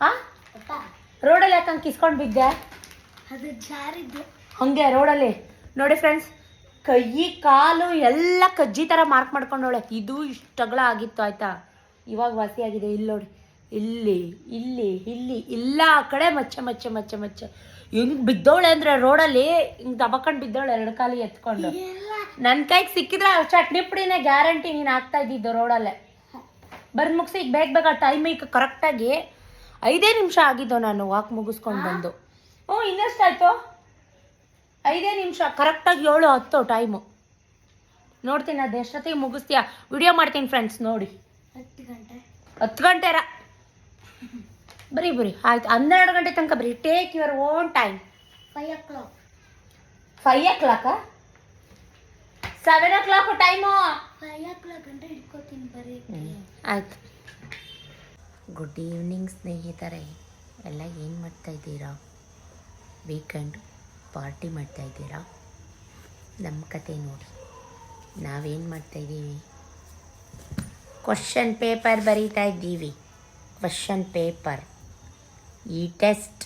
ಹಾಂ ರೋಡಲ್ಲಿ ಯಾಕಂಗೆ ಕಿಸ್ಕೊಂಡು ಬಿದ್ದೆ? ಅದು ಜಾರಿದ್ದು. ಹಂಗೆ ರೋಡಲ್ಲಿ. ನೋಡಿ ಫ್ರೆಂಡ್ಸ್ ಕೈ ಕಾಲು ಎಲ್ಲ ಕಜ್ಜಿ ಥರ ಮಾರ್ಕ್ ಮಾಡ್ಕೊಂಡವಳೆ. ಇದು ಇಷ್ಟು ಅಗಲ ಆಗಿತ್ತು ಆಯ್ತಾ? ಇವಾಗ ವಾಸಿ ಆಗಿದೆ. ಇಲ್ಲಿ ನೋಡಿ. ಇಲ್ಲಿ ಇಲ್ಲಿ ಇಲ್ಲಿ. ಇಲ್ಲ ಆ ಕಡೆ ಮಚ್ಚೆ ಮಚ್ಚೆ ಮಚ್ಚೆ ಮಚ್ಚೆ. ಹೆಂಗ್ ಬಿದ್ದವಳೆ ಅಂದರೆ ರೋಡಲ್ಲಿ ಹಿಂಗೆ ದಬಕೊಂಡು ಬಿದ್ದವಳೆ ಎರಡು ಕಾಲಿ ಎತ್ಕೊಂಡು. ನನ್ನ ಕೈಗೆ ಸಿಕ್ಕಿದ್ರೆ ಚಟ್ನಿ ಪುಡಿನೇ ಗ್ಯಾರಂಟಿ ನೀನು ಆಗ್ತಾ ಇದ್ದಿದ್ದು ರೋಡಲ್ಲೇ. ಬರ್ದು ಮುಗಿಸಿ ಈಗ ಬೇಗ ಬೇಗ ಟೈಮಿಗೆ ಕರೆಕ್ಟಾಗಿ ಐದೇ ನಿಮಿಷ ಆಗಿದ್ದು ನಾನು ವಾಕ್ ಮುಗಿಸ್ಕೊಂಡು ಬಂದು. ಹ್ಞೂ ಇನ್ನೆಷ್ಟಾಯಿತು ಐದೇ ನಿಮಿಷ. ಕರೆಕ್ಟಾಗಿ ಏಳು ಹತ್ತು ಟೈಮು ನೋಡ್ತೀನಿ ಅದು ಎಷ್ಟೊತ್ತಿಗೆ ಮುಗಿಸ್ತೀಯಾ? ವಿಡಿಯೋ ಮಾಡ್ತೀನಿ ಫ್ರೆಂಡ್ಸ್ ನೋಡಿ. ಹತ್ತು ಗಂಟೆ. ಹತ್ತು ಗಂಟೆ ರ ಬರೀ ಬರಿ. ಆಯ್ತು ಹನ್ನೆರಡು ಗಂಟೆ ತನಕ ಬರೀ. Take your own time five o'clock five O ಕ್ಲಾಕಾ seven o'clock time five o'clock ಗಂಟೆ ಹಿಡ್ಕೋತೀನಿ ಬರೀ ಆಯ್ತು. ಗುಡ್ ಈವ್ನಿಂಗ್ ಸ್ನೇಹಿತರೆ. ಎಲ್ಲ ಏನು ಮಾಡ್ತಾ ಇದ್ದೀರಾ? ವೀಕೆಂಡ್ ಪಾರ್ಟಿ ಮಾಡ್ತಾ ಇದ್ದೀರಾ? ನಮ್ಮ ಕತೆ ನೋಡಿ. ನಾವೇನು ಮಾಡ್ತಾ ಇದ್ದೀವಿ? ಕ್ವಶನ್ ಪೇಪರ್ ಬರೀತಾ ಇದ್ದೀವಿ. ಕ್ವಶನ್ ಪೇಪರ್ ಈ ಟೆಸ್ಟ್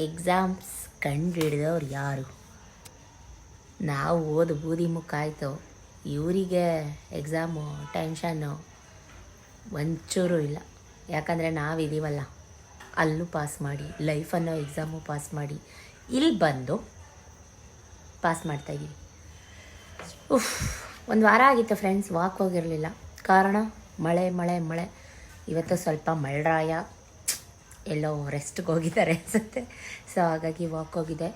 ಎಕ್ಸಾಮ್ಸ್ ಕಂಡುಹಿಡಿದವ್ರು ಯಾರು? ನಾವು ಓದು ಬೂದಿ ಮುಖ ಆಯಿತು. ಇವರಿಗೆ ಎಕ್ಸಾಮು ಟೆನ್ಷನ್ನು ಒಂಚೂರು ಇಲ್ಲ. ಯಾಕಂದರೆ ನಾವಿದ್ದೀವಲ್ಲ ಅಲ್ಲೂ ಪಾಸ್ ಮಾಡಿ ಲೈಫನ್ನು ಎಕ್ಸಾಮು ಪಾಸ್ ಮಾಡಿ ಇಲ್ಲಿ ಬಂದು ಪಾಸ್ ಮಾಡ್ತಾಯಿದ್ದೀವಿ ಉಫ್, ಒಂದು ವಾರ ಆಗಿತ್ತು ಫ್ರೆಂಡ್ಸ್ ವಾಕ್ ಹೋಗಿರಲಿಲ್ಲ. ಕಾರಣ, ಮಳೆ ಮಳೆ ಮಳೆ. ಇವತ್ತು ಸ್ವಲ್ಪ ಮಳೆರಾಯ. ಎಲ್ಲೋ ರೆಸ್ಟ್ಗೆ ಹೋಗಿದ್ದಾರೆ ಅನಿಸುತ್ತೆ. ಸೊ ಹಾಗಾಗಿ ವಾಕ್ ಹೋಗಿದೆ.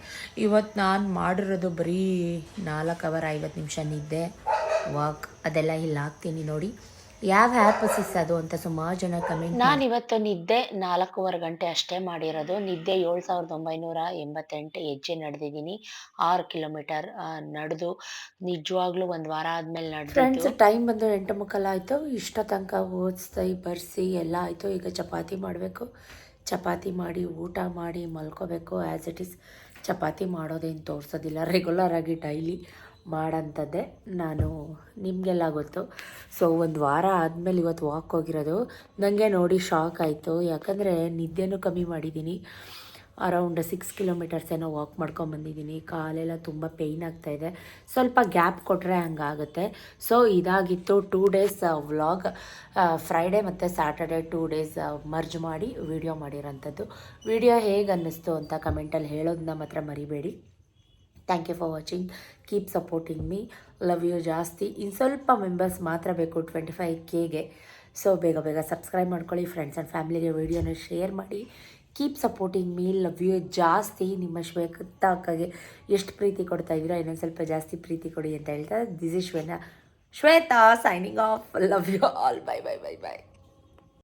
ಇವತ್ತು ನಾನು ಮಾಡಿರೋದು ಬರೀ ನಾಲ್ಕು ಅವರ್ ಐವತ್ತು ನಿಮಿಷ ನಿದ್ದೆ ವಾಕ್ ಅದೆಲ್ಲ ಇಲ್ಲಿ ಹಾಕ್ತೀನಿ ನೋಡಿ. ಯಾವ ಆ್ಯಪ್ ಸಿಸ್ ಅದು ಅಂತ ಸುಮಾರು ಜನ ಕಮೆಂಟ್ ನಾನು ಇವತ್ತು ನಿದ್ದೆ ನಾಲ್ಕೂವರೆ ಗಂಟೆ ಅಷ್ಟೇ ಮಾಡಿರೋದು. ನಿದ್ದೆ ಏಳು ಸಾವಿರದ ಒಂಬೈನೂರ ಎಂಬತ್ತೆಂಟು ಹೆಜ್ಜೆ ನಡೆದಿದ್ದೀನಿ. ಆರು ಕಿಲೋಮೀಟರ್ ನಡೆದು ನಿಜವಾಗ್ಲೂ ಒಂದು ವಾರ ಆದ್ಮೇಲೆ ಫ್ರೆಂಡ್ಸ್ ನಡೆದಿದ್ದು ಟೈಮ್ ಬಂದು ಎಂಟು ಮುಕ್ಕಲ್ಲ ಆಯಿತು. ಇಷ್ಟ ತನಕ ಓದಿಸ್ತೈ ಬರ್ಸಿ ಎಲ್ಲ ಆಯಿತು. ಈಗ ಚಪಾತಿ ಮಾಡಬೇಕು. ಚಪಾತಿ ಮಾಡಿ ಊಟ ಮಾಡಿ ಮಲ್ಕೋಬೇಕು. ಆ್ಯಸ್ ಇಟ್ ಈಸ್ ಚಪಾತಿ ಮಾಡೋದೇನು ತೋರಿಸೋದಿಲ್ಲ. ರೆಗ್ಯುಲರ್ ಆಗಿ ಡೈಲಿ ಮಾಡೋಂಥದ್ದೇ ನಾನು, ನಿಮಗೆಲ್ಲ ಗೊತ್ತು. ಸೊ ಒಂದು ವಾರ ಆದಮೇಲೆ ಇವತ್ತು ವಾಕ್ ಹೋಗಿರೋದು. ನನಗೆ ನೋಡಿ ಶಾಕ್ ಆಯಿತು. ಯಾಕಂದರೆ ನಿದ್ದೆನೂ ಕಮ್ಮಿ ಮಾಡಿದ್ದೀನಿ ಅರೌಂಡ್ ಸಿಕ್ಸ್ ಕಿಲೋಮೀಟರ್ಸ್ ಏನೋ ವಾಕ್ ಮಾಡ್ಕೊಂಬಂದಿದ್ದೀನಿ ಕಾಲೆಲ್ಲ ತುಂಬ ಪೇಯ್ನ್ ಆಗ್ತಾಯಿದೆ ಸ್ವಲ್ಪ ಗ್ಯಾಪ್ ಕೊಟ್ಟರೆ ಹಂಗಾಗುತ್ತೆ. ಸೊ ಇದಾಗಿತ್ತು ಟೂ ಡೇಸ್ ವ್ಲಾಗ್ ಫ್ರೈಡೇ ಮತ್ತು ಸ್ಯಾಟರ್ಡೇ ಟೂ ಡೇಸ್ ಮರ್ಜ್ ಮಾಡಿ ವಿಡಿಯೋ ಮಾಡಿರೋಂಥದ್ದು. ವಿಡಿಯೋ ಹೇಗೆ ಅನ್ನಿಸ್ತು ಅಂತ ಕಮೆಂಟಲ್ಲಿ ಹೇಳೋದನ್ನ ಮಾತ್ರ ಮರಿಬೇಡಿ. Thank you for watching keep supporting me love you ಜಾಸ್ತಿ. ಇನ್ನು ಸ್ವಲ್ಪ ಮೆಂಬರ್ಸ್ ಮಾತ್ರ ಬೇಕು ಟ್ವೆಂಟಿ ಫೈವ್ ಕೆಗೆ ಸೊ ಬೇಗ ಬೇಗ ಸಬ್ಸ್ಕ್ರೈಬ್ ಮಾಡ್ಕೊಳ್ಳಿ ಫ್ರೆಂಡ್ಸ್ ಆ್ಯಂಡ್ ಫ್ಯಾಮಿಲಿಗೆ ವೀಡಿಯೋನ ಶೇರ್ ಮಾಡಿ. Keep supporting me love you ಜಾಸ್ತಿ. ನಿಮ್ಮ ಶ್ವೇತಾ ಅಕ್ಕಗೆ ಎಷ್ಟು ಪ್ರೀತಿ ಕೊಡ್ತಾ ಇದ್ದೀರಾ? ಇನ್ನೊಂದು ಸ್ವಲ್ಪ ಜಾಸ್ತಿ ಪ್ರೀತಿ ಕೊಡಿ ಅಂತ ಹೇಳ್ತಾ this is Shweta Shweta signing off love you all bye bye bye bye